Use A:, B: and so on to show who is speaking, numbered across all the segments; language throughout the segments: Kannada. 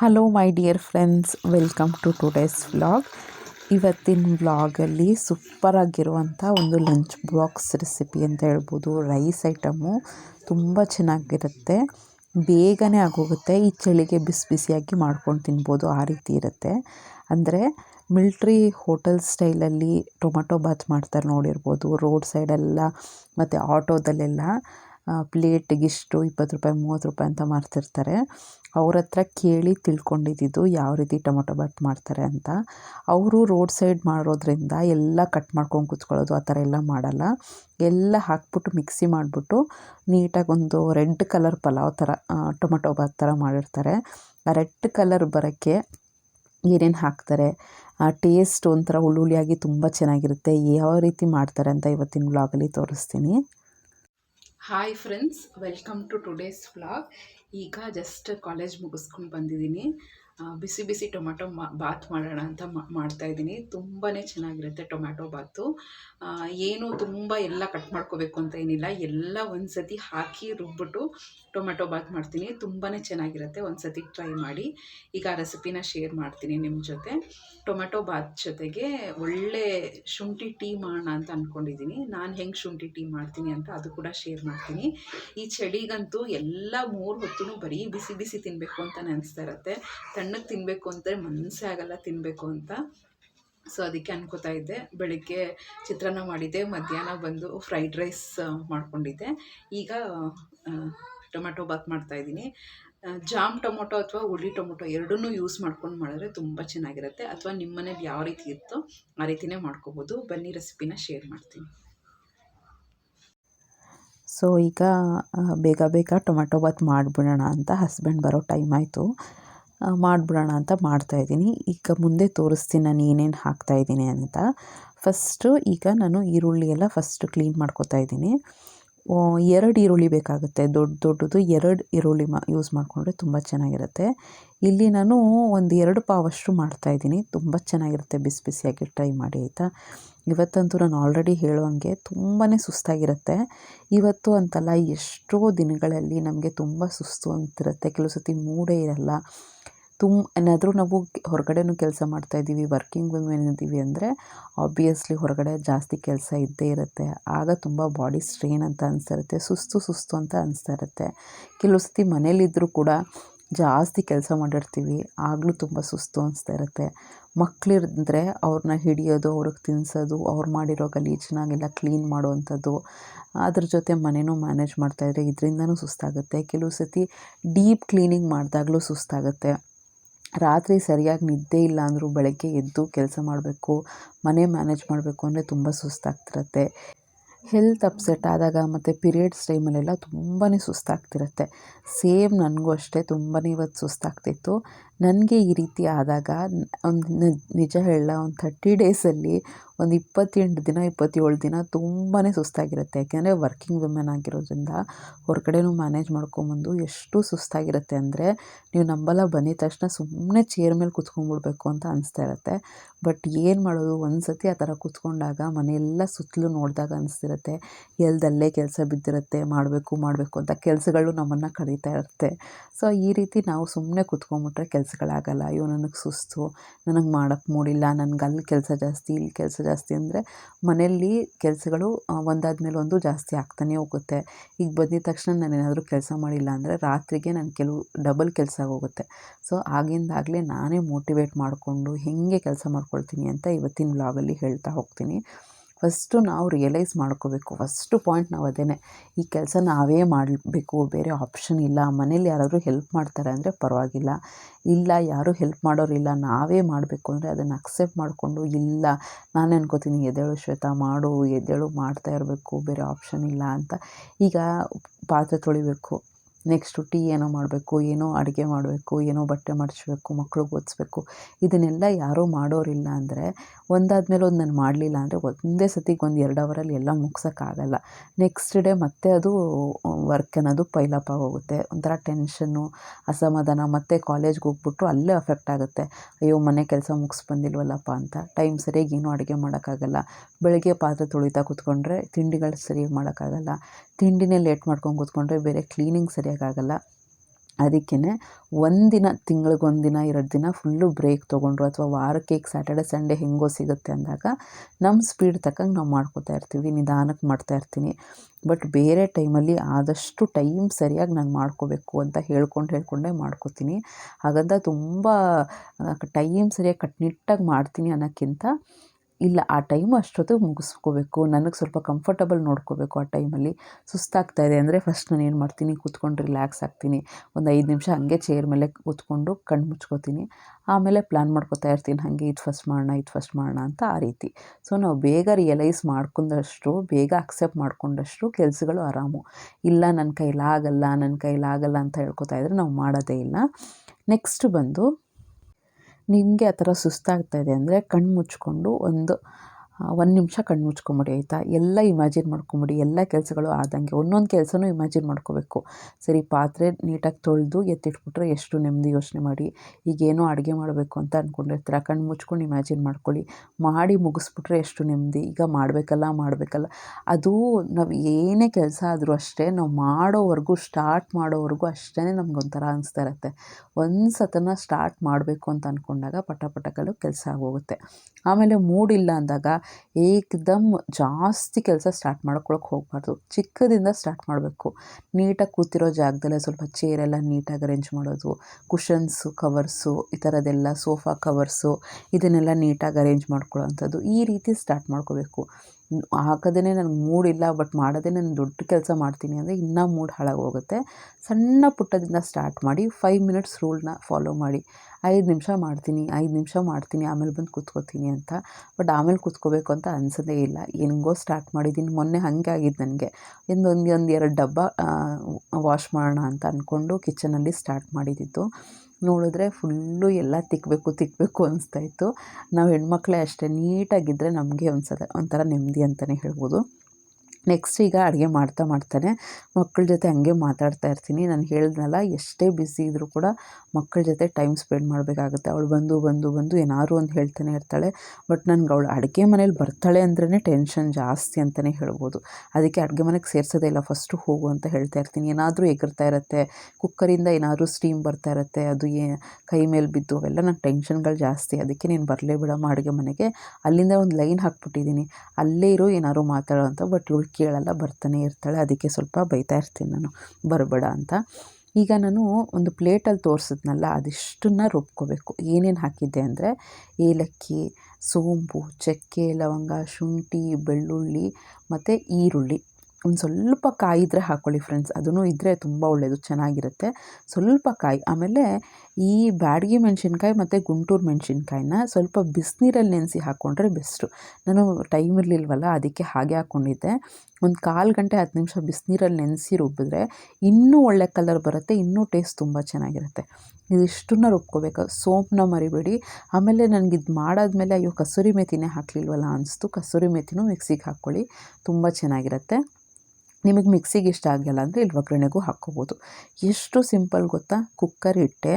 A: Hello my dear friends welcome to today's vlog ಇವತ್ತಿನ ವ್ಲಾಗಲ್ಲಿ ಸೂಪರಾಗಿರುವಂಥ ಒಂದು ಲಂಚ್ ಬಾಕ್ಸ್ ರೆಸಿಪಿ ಅಂತ ಹೇಳ್ಬೋದು. ರೈಸ್ ಐಟಮು ತುಂಬ ಚೆನ್ನಾಗಿರುತ್ತೆ. ಬೇಗನೆ ಆಗೋಗುತ್ತೆ. ಈ ಚಳಿಗೆ ಬಿಸಿ ಬಿಸಿಯಾಗಿ ಮಾಡ್ಕೊಂಡು ತಿನ್ಬೋದು. ಆ ರೀತಿ ಇರುತ್ತೆ. ಅಂದರೆ ಮಿಲ್ಟ್ರಿ ಹೋಟೆಲ್ ಸ್ಟೈಲಲ್ಲಿ ಟೊಮೆಟೊ ಬಾತ್ ಮಾಡ್ತಾರೆ ನೋಡಿರ್ಬೋದು. ರೋಡ್ ಸೈಡೆಲ್ಲ ಮತ್ತು ಆಟೋದಲ್ಲೆಲ್ಲ ಪ್ಲೇಟಿಗೆ ಇಷ್ಟು, ಇಪ್ಪತ್ತು ರೂಪಾಯಿ, ಮೂವತ್ತು ರೂಪಾಯಿ ಅಂತ ಮಾರ್ತಿರ್ತಾರೆ. ಅವ್ರ ಹತ್ರ ಕೇಳಿ ತಿಳ್ಕೊಂಡಿದ್ದು ಯಾವ ರೀತಿ ಟೊಮೊಟೊ ಬಾತ್ ಮಾಡ್ತಾರೆ ಅಂತ. ಅವರು ರೋಡ್ ಸೈಡ್ ಮಾಡೋದ್ರಿಂದ ಎಲ್ಲ ಕಟ್ ಮಾಡ್ಕೊಂಡು ಕೂತ್ಕೊಳ್ಳೋದು ಆ ಥರ ಎಲ್ಲ ಮಾಡಲ್ಲ. ಎಲ್ಲ ಹಾಕ್ಬಿಟ್ಟು ಮಿಕ್ಸಿ ಮಾಡಿಬಿಟ್ಟು ನೀಟಾಗಿ ಒಂದು ರೆಡ್ ಕಲರ್ ಪಲಾವ್ ಥರ ಟೊಮೊಟೊ ಬಾತ್ ಥರ ಮಾಡಿರ್ತಾರೆ. ಆ ರೆಡ್ ಕಲರ್ ಬರೋಕ್ಕೆ ಏನೇನು ಹಾಕ್ತಾರೆ? ಆ ಟೇಸ್ಟ್ ಒಂಥರ ಹುಳುಳಿಯಾಗಿ ತುಂಬ ಚೆನ್ನಾಗಿರುತ್ತೆ. ಯಾವ ರೀತಿ ಮಾಡ್ತಾರೆ ಅಂತ ಇವತ್ತಿನ ವ್ಲಾಗಲ್ಲಿ ತೋರಿಸ್ತೀನಿ.
B: Hi friends welcome to today's vlog ಈಗ ಜಸ್ಟ್ ಕಾಲೇಜ್ ಮುಗಿಸ್ಕೊಂಡು ಬಂದಿದ್ದೀನಿ. ಬಿಸಿ ಬಿಸಿ ಟೊಮ್ಯಾಟೊ ಮಾ, ಬಾತ್ ಮಾಡೋಣ ಅಂತ ಮಾಡ್ತಾ ಇದ್ದೀನಿ. ತುಂಬಾ ಚೆನ್ನಾಗಿರುತ್ತೆ ಟೊಮ್ಯಾಟೊ ಬಾತು. ಏನು ತುಂಬ ಎಲ್ಲ ಕಟ್ ಮಾಡ್ಕೋಬೇಕು ಅಂತ ಏನಿಲ್ಲ. ಎಲ್ಲ ಒಂದು ಸತಿ ಹಾಕಿ ರುಬ್ಬಿಟ್ಟು ಟೊಮ್ಯಾಟೊ ಬಾತ್ ಮಾಡ್ತೀನಿ. ತುಂಬಾ ಚೆನ್ನಾಗಿರುತ್ತೆ. ಒಂದು ಸತಿ ಟ್ರೈ ಮಾಡಿ. ಈಗ ಆ ರೆಸಿಪಿನ ಶೇರ್ ಮಾಡ್ತೀನಿ ನಿಮ್ಮ ಜೊತೆ. ಟೊಮೆಟೊ ಬಾತ್ ಜೊತೆಗೆ ಒಳ್ಳೆ ಶುಂಠಿ ಟೀ ಮಾಡೋಣ ಅಂತ ಅಂದ್ಕೊಂಡಿದ್ದೀನಿ ನಾನು ಹೆಂಗೆ ಶುಂಠಿ ಟೀ ಮಾಡ್ತೀನಿ ಅಂತ ಅದು ಕೂಡ ಶೇರ್ ಮಾಡ್ತೀನಿ. ಈ ಚಳಿಗಂತೂ ಎಲ್ಲ ಮೂರು ಹೊತ್ತು ಬರೀ ಬಿಸಿ ಬಿಸಿ ತಿನ್ನಬೇಕು ಅಂತ ಅನಿಸ್ತಾ ಇರುತ್ತೆ. ತಣ್ಣಗೆ ತಿನ್ನಬೇಕು ಅಂದರೆ ಮನಸ್ಸೇ ಆಗಲ್ಲ ತಿನ್ನಬೇಕು ಅಂತ. ಸೊ, ಅದಕ್ಕೆ ಅನ್ಕೋತಾ ಇದ್ದೆ. ಬೆಳಗ್ಗೆ ಚಿತ್ರಾನ್ನ ಮಾಡಿದ್ದೆ, ಮಧ್ಯಾಹ್ನ ಬಂದು ಫ್ರೈಡ್ ರೈಸ್ ಮಾಡ್ಕೊಂಡಿದ್ದೆ. ಈಗ ಆ, ಬಾತ್ ಮಾಡ್ತಾ ಇದ್ದೀನಿ. ಜಾಮ್ ಟೊಮೊಟೊ ಅಥವಾ ಹುಳಿ ಟೊಮೊಟೊ ಎರಡನ್ನೂ ಯೂಸ್ ಮಾಡ್ಕೊಂಡು ಮಾಡಿದ್ರೆ ತುಂಬ ಚೆನ್ನಾಗಿರುತ್ತೆ. ಅಥವಾ ನಿಮ್ಮ ಮನೇಲಿ ಯಾವ ರೀತಿ ಇತ್ತೋ ಆ ರೀತಿನೇ ಮಾಡ್ಕೋಬೋದು. ಬನ್ನಿ ರೆಸಿಪಿನ ಶೇರ್ ಮಾಡ್ತೀನಿ.
A: ಸೊ ಈಗ ಬೇಗ ಬೇಗ ಟೊಮೆಟೊ ಬಾತ್ ಮಾಡಿಬಿಡೋಣ ಅಂತ ಹಸ್ಬೆಂಡ್ ಬರೋ ಟೈಮ್ ಆಯಿತು. ಮಾಡಿಬಿಡೋಣ ಅಂತ ಮಾಡ್ತಾಯಿದ್ದೀನಿ ಈಗ ಮುಂದೆ ತೋರಿಸ್ತೀನಿ ನಾನು ಏನೇನು ಹಾಕ್ತಾಯಿದ್ದೀನಿ ಅಂತ. ಫಸ್ಟು ಈಗ ನಾನು ಈರುಳ್ಳಿ ಎಲ್ಲ ಫಸ್ಟು ಕ್ಲೀನ್ ಮಾಡ್ಕೋತಾ ಇದ್ದೀನಿ. ಎರಡು ಈರುಳ್ಳಿ ಬೇಕಾಗುತ್ತೆ. ದೊಡ್ಡ ದೊಡ್ಡದು ಎರಡು ಈರುಳ್ಳಿ ಮಾ ಯೂಸ್ ಮಾಡಿಕೊಂಡ್ರೆ ತುಂಬ ಚೆನ್ನಾಗಿರುತ್ತೆ. ಇಲ್ಲಿ ನಾನು ಒಂದು ಎರಡು ಪಾವಷ್ಟು ಮಾಡ್ತಾಯಿದ್ದೀನಿ ತುಂಬ ಚೆನ್ನಾಗಿರುತ್ತೆ. ಬಿಸಿ ಬಿಸಿಯಾಗಿ ಟ್ರೈ ಮಾಡಿ, ಆಯಿತಾ? ಇವತ್ತಂತೂ ನಾನು ಆಲ್ರೆಡಿ ಹೇಳುವಂಗೆ ತುಂಬಾ ಸುಸ್ತಾಗಿರುತ್ತೆ. ಇವತ್ತು ಅಂತಲ್ಲ ಎಷ್ಟೋ ದಿನಗಳಲ್ಲಿ ನಮಗೆ ತುಂಬ ಸುಸ್ತು ಅಂತಿರುತ್ತೆ. ಕೆಲವು ಸತಿ ಮೂಡೇ ಇರಲ್ಲ. ತುಂಬ ಏನಾದರೂ ನಾವು ಹೊರಗಡೆನೂ ಕೆಲಸ ಮಾಡ್ತಾಯಿದ್ದೀವಿ ವರ್ಕಿಂಗ್ ವುಮೆನ್ ಇದ್ದೀವಿ ಅಂದರೆ ಆಬ್ವಿಯಸ್ಲಿ ಹೊರಗಡೆ ಜಾಸ್ತಿ ಕೆಲಸ ಇದ್ದೇ ಇರುತ್ತೆ. ಆಗ ತುಂಬ ಬಾಡಿ ಸ್ಟ್ರೇನ್ ಅಂತ ಅನಿಸ್ತಿರುತ್ತೆ, ಸುಸ್ತು ಸುಸ್ತು ಅಂತ ಅನಿಸ್ತಾ ಇರುತ್ತೆ ಕೆಲವು ಸತಿ ಮನೇಲಿದ್ದರೂ ಕೂಡ ಜಾಸ್ತಿ ಕೆಲಸ ಮಾಡಿರ್ತೀವಿ, ಆಗಲೂ ತುಂಬ ಸುಸ್ತು ಅನಿಸ್ತಾ ಇರುತ್ತೆ ಮಕ್ಕಳಿದ್ರೆ ಅವ್ರನ್ನ ಹಿಡಿಯೋದು, ಅವ್ರಿಗೆ ತಿನ್ನಿಸೋದು ಅವ್ರು ಮಾಡಿರೋ ಗಲೀಜನ್ನಾಗೆಲ್ಲ ಕ್ಲೀನ್ ಮಾಡುವಂಥದ್ದು, ಅದ್ರ ಜೊತೆ ಮನೆಯೂ ಮ್ಯಾನೇಜ್ ಮಾಡ್ತಾಯಿದ್ರೆ ಇದರಿಂದನೂ ಸುಸ್ತಾಗುತ್ತೆ. ಕೆಲವು ಸತಿ ಡೀಪ್ ಕ್ಲೀನಿಂಗ್ ಮಾಡಿದಾಗಲೂ ಸುಸ್ತಾಗುತ್ತೆ. ರಾತ್ರಿ ಸರಿಯಾಗಿ ನಿದ್ದೆ ಇಲ್ಲ ಅಂದರೂ ಬೆಳಗ್ಗೆ ಎದ್ದು ಕೆಲಸ ಮಾಡಬೇಕು, ಮನೆ ಮ್ಯಾನೇಜ್ ಮಾಡಬೇಕು ಅಂದರೆ ತುಂಬ ಸುಸ್ತಾಗ್ತಿರುತ್ತೆ. ಹೆಲ್ತ್ ಅಪ್ಸೆಟ್ ಆದಾಗ ಮತ್ತು ಪಿರಿಯಡ್ಸ್ ಟೈಮಲ್ಲೆಲ್ಲ ತುಂಬಾ ಸುಸ್ತಾಗ್ತಿರುತ್ತೆ. ಸೇಮ್ ನನಗೂ ಅಷ್ಟೇ ತುಂಬಾ ಇವತ್ತು ಸುಸ್ತಾಗ್ತಿತ್ತು. ನನಗೆ ಈ ರೀತಿ ಆದಾಗ ಒಂದು ನಿಜ ಹೇಳ ಒಂದು ಥರ್ಟಿ ಡೇಸಲ್ಲಿ ಒಂದು ಇಪ್ಪತ್ತೆಂಟು ದಿನ, ಇಪ್ಪತ್ತೇಳು ದಿನ ತುಂಬಾ ಸುಸ್ತಾಗಿರುತ್ತೆ. ಯಾಕೆಂದರೆ ವರ್ಕಿಂಗ್ ವುಮೆನ್ ಆಗಿರೋದ್ರಿಂದ ಹೊರಗಡೆನೂ ಮ್ಯಾನೇಜ್ ಮಾಡ್ಕೊಂಬಂದು ಎಷ್ಟು ಸುಸ್ತಾಗಿರುತ್ತೆ ಅಂದರೆ ನೀವು ನಂಬಲ್ಲ ಬಂದಿದ ತಕ್ಷಣ ಸುಮ್ಮನೆ ಚೇರ್ ಮೇಲೆ ಕುತ್ಕೊಂಡ್ಬಿಡ್ಬೇಕು ಅಂತ ಅನಿಸ್ತಾ ಇರುತ್ತೆ. ಬಟ್ ಏನು ಮಾಡೋದು? ಒಂದು ಸತಿ ಆ ಥರ ಕೂತ್ಕೊಂಡಾಗ ಮನೆಯೆಲ್ಲ ಸುತ್ತಲೂ ನೋಡಿದಾಗ ಅನಿಸ್ತಿರುತ್ತೆ, ಎಲ್ದಲ್ಲೇ ಕೆಲಸ ಬಿದ್ದಿರುತ್ತೆ, ಮಾಡಬೇಕು ಮಾಡಬೇಕು ಅಂತ ಕೆಲಸಗಳು ನಮ್ಮನ್ನು ಕರೀತಾ ಇರುತ್ತೆ. ಸೊ ಈ ರೀತಿ ನಾವು ಸುಮ್ಮನೆ ಕೂತ್ಕೊಂಡ್ಬಿಟ್ರೆ ಕೆಲಸಗಳಾಗಲ್ಲ, ಅಯ್ಯೋ ನನಗೆ ಸುಸ್ತು, ನನಗೆ ಮಾಡೋಕ್ಕೆ ಮೂಡಿಲ್ಲ ನನಗೆ ಅಲ್ಲಿ ಕೆಲಸ ಜಾಸ್ತಿ, ಇಲ್ಲಿ ಕೆಲಸ ಜಾಸ್ತಿ ಅಂದರೆ ಮನೆಯಲ್ಲಿ ಕೆಲಸಗಳು ಒಂದಾದ ಮೇಲೆ ಒಂದು ಜಾಸ್ತಿ ಆಗ್ತಾನೇ ಹೋಗುತ್ತೆ. ಈಗ ಬಂದಿದ ತಕ್ಷಣ ನಾನು ಏನಾದರೂ ಕೆಲಸ ಮಾಡಿಲ್ಲ ಅಂದರೆ ರಾತ್ರಿಗೆ ನಾನು ಕೆಲವು, ಡಬಲ್ ಕೆಲಸ ಆಗೋಗುತ್ತೆ. ಸೊ, ಆಗಿಂದಾಗಲೇ ನಾನೇ ಮೋಟಿವೇಟ್ ಮಾಡಿಕೊಂಡು ಹೇಗೆ ಕೆಲಸ ಮಾಡ್ಕೊಳ್ತೀನಿ ಅಂತ ಇವತ್ತಿನ ವ್ಲಾಗಲ್ಲಿ ಹೇಳ್ತಾ ಹೋಗ್ತೀನಿ. ಫಸ್ಟು ನಾವು ರಿಯಲೈಸ್ ಮಾಡ್ಕೋಬೇಕು. ಫಸ್ಟು ಪಾಯಿಂಟ್ ನಾವು ಅದೇ ಈ ಕೆಲಸ ನಾವೇ ಮಾಡಬೇಕು, ಬೇರೆ ಆಪ್ಷನ್ ಇಲ್ಲ, ಮನೇಲಿ ಯಾರಾದರೂ ಹೆಲ್ಪ್ ಮಾಡ್ತಾರೆ ಅಂದರೆ ಪರವಾಗಿಲ್ಲ. ಇಲ್ಲ, ಯಾರೂ ಹೆಲ್ಪ್ ಮಾಡೋರಿಲ್ಲ ನಾವೇ ಮಾಡಬೇಕು ಅಂದರೆ ಅದನ್ನು ಅಕ್ಸೆಪ್ಟ್ ಮಾಡಿಕೊಂಡು, ಇಲ್ಲ, ನಾನು ಅನ್ಕೋತೀನಿ, ಎದ್ದೇಳು ಶ್ವೇತಾ ಮಾಡು, ಎದ್ದೇಳು ಮಾಡ್ತಾ ಇರಬೇಕು, ಬೇರೆ ಆಪ್ಷನ್ ಇಲ್ಲ ಅಂತ ಈಗ ಪಾತ್ರೆ ತೊಳಿಬೇಕು. ನೆಕ್ಸ್ಟು ಟೀ ಏನೋ ಮಾಡಬೇಕು, ಏನೋ ಅಡುಗೆ ಮಾಡಬೇಕು, ಏನೋ ಬಟ್ಟೆ ಮಡಚಬೇಕು, ಮಕ್ಳಿಗೆ ಓದಿಸ್ಬೇಕು, ಇದನ್ನೆಲ್ಲ ಯಾರೂ ಮಾಡೋರಿಲ್ಲ ಅಂದರೆ ಒಂದಾದ್ಮೇಲೆ ಒಂದು ನಾನು ಮಾಡಲಿಲ್ಲ ಅಂದರೆ ಒಂದೇ ಸತಿಗೆ ಒಂದು ಎರಡು ಅವರಲ್ಲಿ ಎಲ್ಲ ಮುಗ್ಸೋಕ್ಕಾಗಲ್ಲ. ನೆಕ್ಸ್ಟ್ ಡೇ ಮತ್ತೆ ಅದು ವರ್ಕ್ ಅನ್ನೋದು ಪೈಲಪ್ ಆಗೋಗುತ್ತೆ. ಒಂಥರ ಟೆನ್ಷನ್ನು, ಅಸಮಾಧಾನ ಮತ್ತೆ ಕಾಲೇಜ್ಗೆ ಹೋಗ್ಬಿಟ್ರು ಅಲ್ಲೇ ಅಫೆಕ್ಟ್ ಆಗುತ್ತೆ. ಅಯ್ಯೋ, ಮನೆ ಕೆಲಸ ಮುಗಿಸ್ ಬಂದಿಲ್ವಲ್ಲಪ್ಪ ಅಂತ. ಟೈಮ್ ಸರಿಯಾಗಿ ಏನೂ ಅಡುಗೆ ಮಾಡೋಕ್ಕಾಗಲ್ಲ. ಬೆಳಗ್ಗೆ ಪಾತ್ರೆ ತೊಳಿತಾ ಕೂತ್ಕೊಂಡ್ರೆ ತಿಂಡಿಗಳು ಸರಿಯಾಗಿ ಮಾಡೋಕ್ಕಾಗಲ್ಲ. ತಿಂಡಿನೇ ಲೇಟ್ ಮಾಡ್ಕೊಂಡು ಕೂತ್ಕೊಂಡ್ರೆ ಬೇರೆ ಕ್ಲೀನಿಂಗ್ ಸರಿಯಾಗಿ ಆಗಲ್ಲ ಅದಕ್ಕೇ ಒಂದಿನ, ತಿಂಗಳಿಗೊಂದಿನ ಎರಡು ದಿನ ಫುಲ್ಲು ಬ್ರೇಕ್ ತೊಗೊಂಡ್ರು ಅಥವಾ ವಾರಕ್ಕೆ ಈಗ ಸ್ಯಾಟರ್ಡೆ ಸಂಡೇ ಹೆಂಗೋ ಸಿಗುತ್ತೆ ಅಂದಾಗ ನಮ್ಮ ಸ್ಪೀಡ್ ತಕ್ಕಂಗೆ ನಾವು ಮಾಡ್ಕೋತಾ ಇರ್ತೀವಿ ನಿಧಾನಕ್ಕೆ ಮಾಡ್ತಾ ಇರ್ತೀನಿ. ಬಟ್ ಬೇರೆ ಟೈಮಲ್ಲಿ ಆದಷ್ಟು ಟೈಮ್ ಸರಿಯಾಗಿ ನಾನು ಮಾಡ್ಕೋಬೇಕು ಅಂತ ಹೇಳ್ಕೊಂಡು ಹೇಳ್ಕೊಂಡೇ ಮಾಡ್ಕೋತೀನಿ. ಹಾಗಂತ ತುಂಬ ಟೈಮ್ ಸರಿಯಾಗಿ ಕಟ್ನಿಟ್ಟಾಗಿ ಮಾಡ್ತೀನಿ ಅನ್ನೋಕ್ಕಿಂತ ಇಲ್ಲ, ಆ ಟೈಮು ಅಷ್ಟೊತ್ತಿಗೆ ಮುಗಿಸ್ಕೋಬೇಕು. ನನಗೆ ಸ್ವಲ್ಪ ಕಂಫರ್ಟಬಲ್ ನೋಡ್ಕೋಬೇಕು ಆ ಟೈಮಲ್ಲಿ ಸುಸ್ತಾಗ್ತಾ ಇದೆ ಅಂದರೆ ಫಸ್ಟ್ ನಾನು ಏನು ಮಾಡ್ತೀನಿ? ಕೂತ್ಕೊಂಡು ರಿಲ್ಯಾಕ್ಸ್ ಆಗ್ತೀನಿ. ಒಂದು ಐದು ನಿಮಿಷ ಹಾಗೆ ಚೇರ್ ಮೇಲೆ ಕೂತ್ಕೊಂಡು ಕಣ್ಣು ಮುಚ್ಕೋತೀನಿ. ಆಮೇಲೆ ಪ್ಲ್ಯಾನ್ ಮಾಡ್ಕೋತಾ ಇರ್ತೀನಿ. ಹಾಗೆ ಇದು ಫಸ್ಟ್ ಮಾಡೋಣ ಇದು ಫಸ್ಟ್ ಮಾಡೋಣ ಅಂತ ಆ ರೀತಿ. ಸೊ ನಾವು ಬೇಗ ರಿಯಲೈಸ್ ಮಾಡ್ಕೊಂಡಷ್ಟು, ಬೇಗ ಅಕ್ಸೆಪ್ಟ್ ಮಾಡ್ಕೊಂಡಷ್ಟು ಕೆಲಸಗಳು ಆರಾಮು. ಇಲ್ಲ ನನ್ನ ಕೈಲಾಗಲ್ಲ ನನ್ನ ಕೈಲಾಗಲ್ಲ ಅಂತ ಹೇಳ್ಕೊತಾ ಇದ್ರೆ ನಾವು ಮಾಡೋದೇ ಇಲ್ಲ. ನೆಕ್ಸ್ಟ್ ಬಂದು ನಿಮಗೆ ಆ ಥರ ಸುಸ್ತಾಗ್ತಾ ಇದೆ ಅಂದರೆ ಕಣ್ಣು ಮುಚ್ಕೊಂಡು ಒಂದು ಒಂದು ನಿಮಿಷ ಕಣ್ಣು ಮುಚ್ಕೊಂಬಿಡಿ, ಆಯಿತಾ? ಎಲ್ಲ ಇಮ್ಯಾಜಿನ್ ಮಾಡ್ಕೊಂಬಿಡಿ, ಎಲ್ಲ ಕೆಲಸಗಳು ಆದಂಗೆ ಒಂದೊಂದು ಕೆಲಸನೂ ಇಮ್ಯಾಜಿನ್ ಮಾಡ್ಕೋಬೇಕು. ಸರಿ, ಪಾತ್ರೆ ನೀಟಾಗಿ ತೊಳೆದು ಎತ್ತಿಟ್ಬಿಟ್ರೆ ಎಷ್ಟು ನೆಮ್ಮದಿ ಯೋಚನೆ ಮಾಡಿ, ಈಗೇನೋ ಅಡುಗೆ ಮಾಡಬೇಕು ಅಂತ ಅಂದ್ಕೊಂಡಿರ್ತೀರ ಕಣ್ಣು ಮುಚ್ಕೊಂಡು ಇಮ್ಯಾಜಿನ್ ಮಾಡ್ಕೊಳ್ಳಿ. ಮಾಡಿ ಮುಗಿಸ್ಬಿಟ್ರೆ ಎಷ್ಟು ನೆಮ್ಮದಿ? ಈಗ ಮಾಡಬೇಕಲ್ಲ ಮಾಡಬೇಕಲ್ಲ. ಅದು ನಾವು ಏನೇ ಕೆಲಸ ಆದರೂ ಅಷ್ಟೇ, ನಾವು ಮಾಡೋವರೆಗೂ ಸ್ಟಾರ್ಟ್ ಮಾಡೋವರೆಗೂ ಅಷ್ಟೇ ನಮ್ಗೊಂಥರ ಅನಿಸ್ತಾ ಇರುತ್ತೆ. ಒಂದು ಸತನ ಸ್ಟಾರ್ಟ್ ಮಾಡಬೇಕು ಅಂತ ಅಂದ್ಕೊಂಡಾಗ ಪಟ ಪಟಕಲು ಕೆಲಸ ಆಗೋಗುತ್ತೆ. ಆಮೇಲೆ ಮೂಡಿಲ್ಲ ಅಂದಾಗ ಏಕ್ದಮ್ ಜಾಸ್ತಿ ಕೆಲಸ ಸ್ಟಾರ್ಟ್ ಮಾಡ್ಕೊಳಕ್ಕೆ ಹೋಗಬಾರ್ದು. ಚಿಕ್ಕದಿಂದ ಸ್ಟಾರ್ಟ್ ಮಾಡಬೇಕು. ನೀಟಾಗಿ ಕೂತಿರೋ ಜಾಗದಲ್ಲೇ ಸ್ವಲ್ಪ ಚೇರೆಲ್ಲ ನೀಟಾಗಿ ಅರೇಂಜ್ ಮಾಡೋದು. ಕುಷನ್ಸು ಕವರ್ಸು ಈ ಥರದ್ದೆಲ್ಲ ಸೋಫಾ ಕವರ್ಸು ಇದನ್ನೆಲ್ಲ ನೀಟಾಗಿ ಅರೇಂಜ್ ಮಾಡ್ಕೊಳ್ಳೋವಂಥದ್ದು ಈ ರೀತಿ ಸ್ಟಾರ್ಟ್ ಮಾಡ್ಕೋಬೇಕು. ಹಾಕೋದೇ ನನಗೆ ಮೂಡ್ ಇಲ್ಲ, ಬಟ್ ಮಾಡೋದೇ ನಾನು ದೊಡ್ಡ ಕೆಲಸ ಮಾಡ್ತೀನಿ ಅಂದರೆ ಇನ್ನೂ ಮೂಡ್ ಹಾಳಾಗೋಗುತ್ತೆ. ಸಣ್ಣ ಪುಟ್ಟದಿಂದ ಸ್ಟಾರ್ಟ್ ಮಾಡಿ ಫೈವ್ ಮಿನಿಟ್ಸ್ ರೂಲ್ನ ಫಾಲೋ ಮಾಡಿ. ಐದು ನಿಮಿಷ ಮಾಡ್ತೀನಿ, ಐದು ನಿಮಿಷ ಮಾಡ್ತೀನಿ, ಆಮೇಲೆ ಬಂದು ಕೂತ್ಕೋತೀನಿ ಅಂತ. ಬಟ್ ಆಮೇಲೆ ಕೂತ್ಕೋಬೇಕು ಅಂತ ಅನ್ಸೋದೇ ಇಲ್ಲ. ಹೆಂಗೋ ಸ್ಟಾರ್ಟ್ ಮಾಡಿದ್ದೀನಿ ಮೊನ್ನೆ ಹಾಗೆ ಆಗಿದ್ದು ನನಗೆ. ಇನ್ನೊಂದು ಒಂದು ಎರಡು ಡಬ್ಬ ವಾಶ್ ಮಾಡೋಣ ಅಂತ ಅಂದ್ಕೊಂಡು ಕಿಚನಲ್ಲಿ ಸ್ಟಾರ್ಟ್ ಮಾಡಿದ್ದಿತ್ತು ನೋಡಿದ್ರೆ ಫುಲ್ಲು ಎಲ್ಲ ತಿಕ್ಕಬೇಕು ತಿಕ್ಕಬೇಕು ಅನಿಸ್ತಾ ಇತ್ತು. ನಾವು ಹೆಣ್ಮಕ್ಳೇ ಅಷ್ಟೇ ನೀಟಾಗಿದ್ದರೆ ನಮಗೆ ಒಂದು ಸಲ ಒಂಥರ ನೆಮ್ಮದಿ ಅಂತಲೇ ಹೇಳ್ಬೋದು. ನೆಕ್ಸ್ಟ್ ಈಗ ಅಡುಗೆ ಮಾಡ್ತಾ ಮಾಡ್ತಾನೆ. ಮಕ್ಕಳ ಜೊತೆ ಹಂಗೆ ಮಾತಾಡ್ತಾ ಇರ್ತೀನಿ. ನಾನು ಹೇಳಿದ್ನಲ್ಲ, ಎಷ್ಟೇ ಬ್ಯುಸಿ ಇದ್ದರೂ ಕೂಡ ಮಕ್ಕಳ ಜೊತೆ ಟೈಮ್ ಸ್ಪೆಂಡ್ ಮಾಡಬೇಕಾಗುತ್ತೆ. ಅವಳು ಬಂದು ಬಂದು ಬಂದು ಏನಾದ್ರು ಒಂದು ಹೇಳ್ತಾನೆ ಇರ್ತಾಳೆ. ಬಟ್ ನನಗೆ ಅವಳು ಅಡುಗೆ ಮನೇಲಿ ಬರ್ತಾಳೆ ಅಂದ್ರೇ ಟೆನ್ಷನ್ ಜಾಸ್ತಿ ಅಂತಲೇ ಹೇಳ್ಬೋದು. ಅದಕ್ಕೆ ಅಡುಗೆ ಮನೆಗೆ ಸೇರಿಸೋದೇ ಇಲ್ಲ. ಫಸ್ಟು ಹೋಗು ಅಂತ ಹೇಳ್ತಾ ಇರ್ತೀನಿ. ಏನಾದರೂ ಎಗರ್ತಾ ಇರುತ್ತೆ. ಕುಕ್ಕರಿಂದ ಏನಾದರೂ ಸ್ಟೀಮ್ ಬರ್ತಾ ಇರುತ್ತೆ. ಅದು ಏ, ಕೈ ಮೇಲೆ ಬಿದ್ದು ಅವೆಲ್ಲ ನಂಗೆ ಟೆನ್ಷನ್ಗಳು ಜಾಸ್ತಿ. ಅದಕ್ಕೆ ನೀನು ಬರಲೇ ಬಿಡಮ್ಮ ಅಡುಗೆ ಮನೆಗೆ. ಅಲ್ಲಿಂದ ಒಂದು ಲೈನ್ ಹಾಕ್ಬಿಟ್ಟಿದ್ದೀನಿ. ಅಲ್ಲೇ ಇರೋ, ಏನಾದ್ರು ಮಾತಾಡೋ ಅಂತ. ಬಟ್ ಇವಳು ಕೇಳಲ್ಲ, ಬರ್ತಾನೆ ಇರ್ತಾಳೆ, ಅದಕ್ಕೆ ಸ್ವಲ್ಪ ಬೈತಾ ಇರ್ತೀನಿ ನಾನು, ಬರಬೇಡ ಅಂತ. ಈಗ ನಾನು ಒಂದು ಪ್ಲೇಟಲ್ಲಿ ತೋರಿಸಿದ್ನಲ್ಲ, ಅದಿಷ್ಟನ್ನು ರುಬ್ಕೋಬೇಕು? ಏನೇನು ಹಾಕಿದ್ದೆ ಅಂದರೆ, ಏಲಕ್ಕಿ, ಸೋಂಪು, ಚಕ್ಕೆ, ಲವಂಗ, ಶುಂಠಿ, ಬೆಳ್ಳುಳ್ಳಿ ಮತ್ತು ಈರುಳ್ಳಿ. ಒಂದು ಸ್ವಲ್ಪ ಕಾಯಿ ಇದ್ದರೆ ಹಾಕ್ಕೊಳ್ಳಿ ಫ್ರೆಂಡ್ಸ್ ಅದೂ ಇದ್ದರೆ ತುಂಬ ಒಳ್ಳೆಯದು ಚೆನ್ನಾಗಿರುತ್ತೆ. ಸ್ವಲ್ಪ ಕಾಯಿ, ಆಮೇಲೆ ಈ ಬ್ಯಾಡಗಿ ಮೆಣಸಿನ್ಕಾಯಿ ಮತ್ತು ಗುಂಟೂರು ಮೆಣಸಿನ್ಕಾಯಿನ ಸ್ವಲ್ಪ ಬಿಸಿನೀರಲ್ಲಿ ನೆನೆಸಿ ಹಾಕ್ಕೊಂಡ್ರೆ ಬೆಸ್ಟು. ನಾನು ಟೈಮ್ ಇರಲಿಲ್ವಲ್ಲ, ಅದಕ್ಕೆ ಹಾಗೆ ಹಾಕ್ಕೊಂಡಿದ್ದೆ ಒಂದು ಕಾಲು ಗಂಟೆ, ಹತ್ತು ನಿಮಿಷ ಬಿಸಿನೀರಲ್ಲಿ ನೆನೆಸಿ ರುಬ್ಬಿದ್ರೆ ಇನ್ನೂ ಒಳ್ಳೆ ಕಲರ್ ಬರುತ್ತೆ, ಇನ್ನೂ ಟೇಸ್ಟ್ ತುಂಬ ಚೆನ್ನಾಗಿರುತ್ತೆ. ಇದಿಷ್ಟನ್ನ ರುಬ್ಕೋಬೇಕು ಸೋಂಪನ್ನ ಮರಿಬೇಡಿ. ಆಮೇಲೆ ನನಗಿದು ಮಾಡಾದ್ಮೇಲೆ, ಅಯ್ಯೋ, ಕಸೂರಿ ಮೇಥಿನೇ ಹಾಕಲಿಲ್ವಲ್ಲ ಅನಿಸ್ತು, ಕಸೂರಿ ಮೇಥಿನೂ ಮಿಕ್ಸಿಗೆ ಹಾಕ್ಕೊಳ್ಳಿ, ತುಂಬ ಚೆನ್ನಾಗಿರುತ್ತೆ. ನಿಮಗೆ ಮಿಕ್ಸಿಗೆ ಇಷ್ಟ ಆಗಲ್ಲ ಅಂದರೆ ಇಲ್ಲಿ ಒಗ್ಗರಣೆಗೂ ಹಾಕ್ಕೋಬೋದು. ಎಷ್ಟು ಸಿಂಪಲ್ ಗೊತ್ತಾ? ಕುಕ್ಕರ್ ಇಟ್ಟೆ,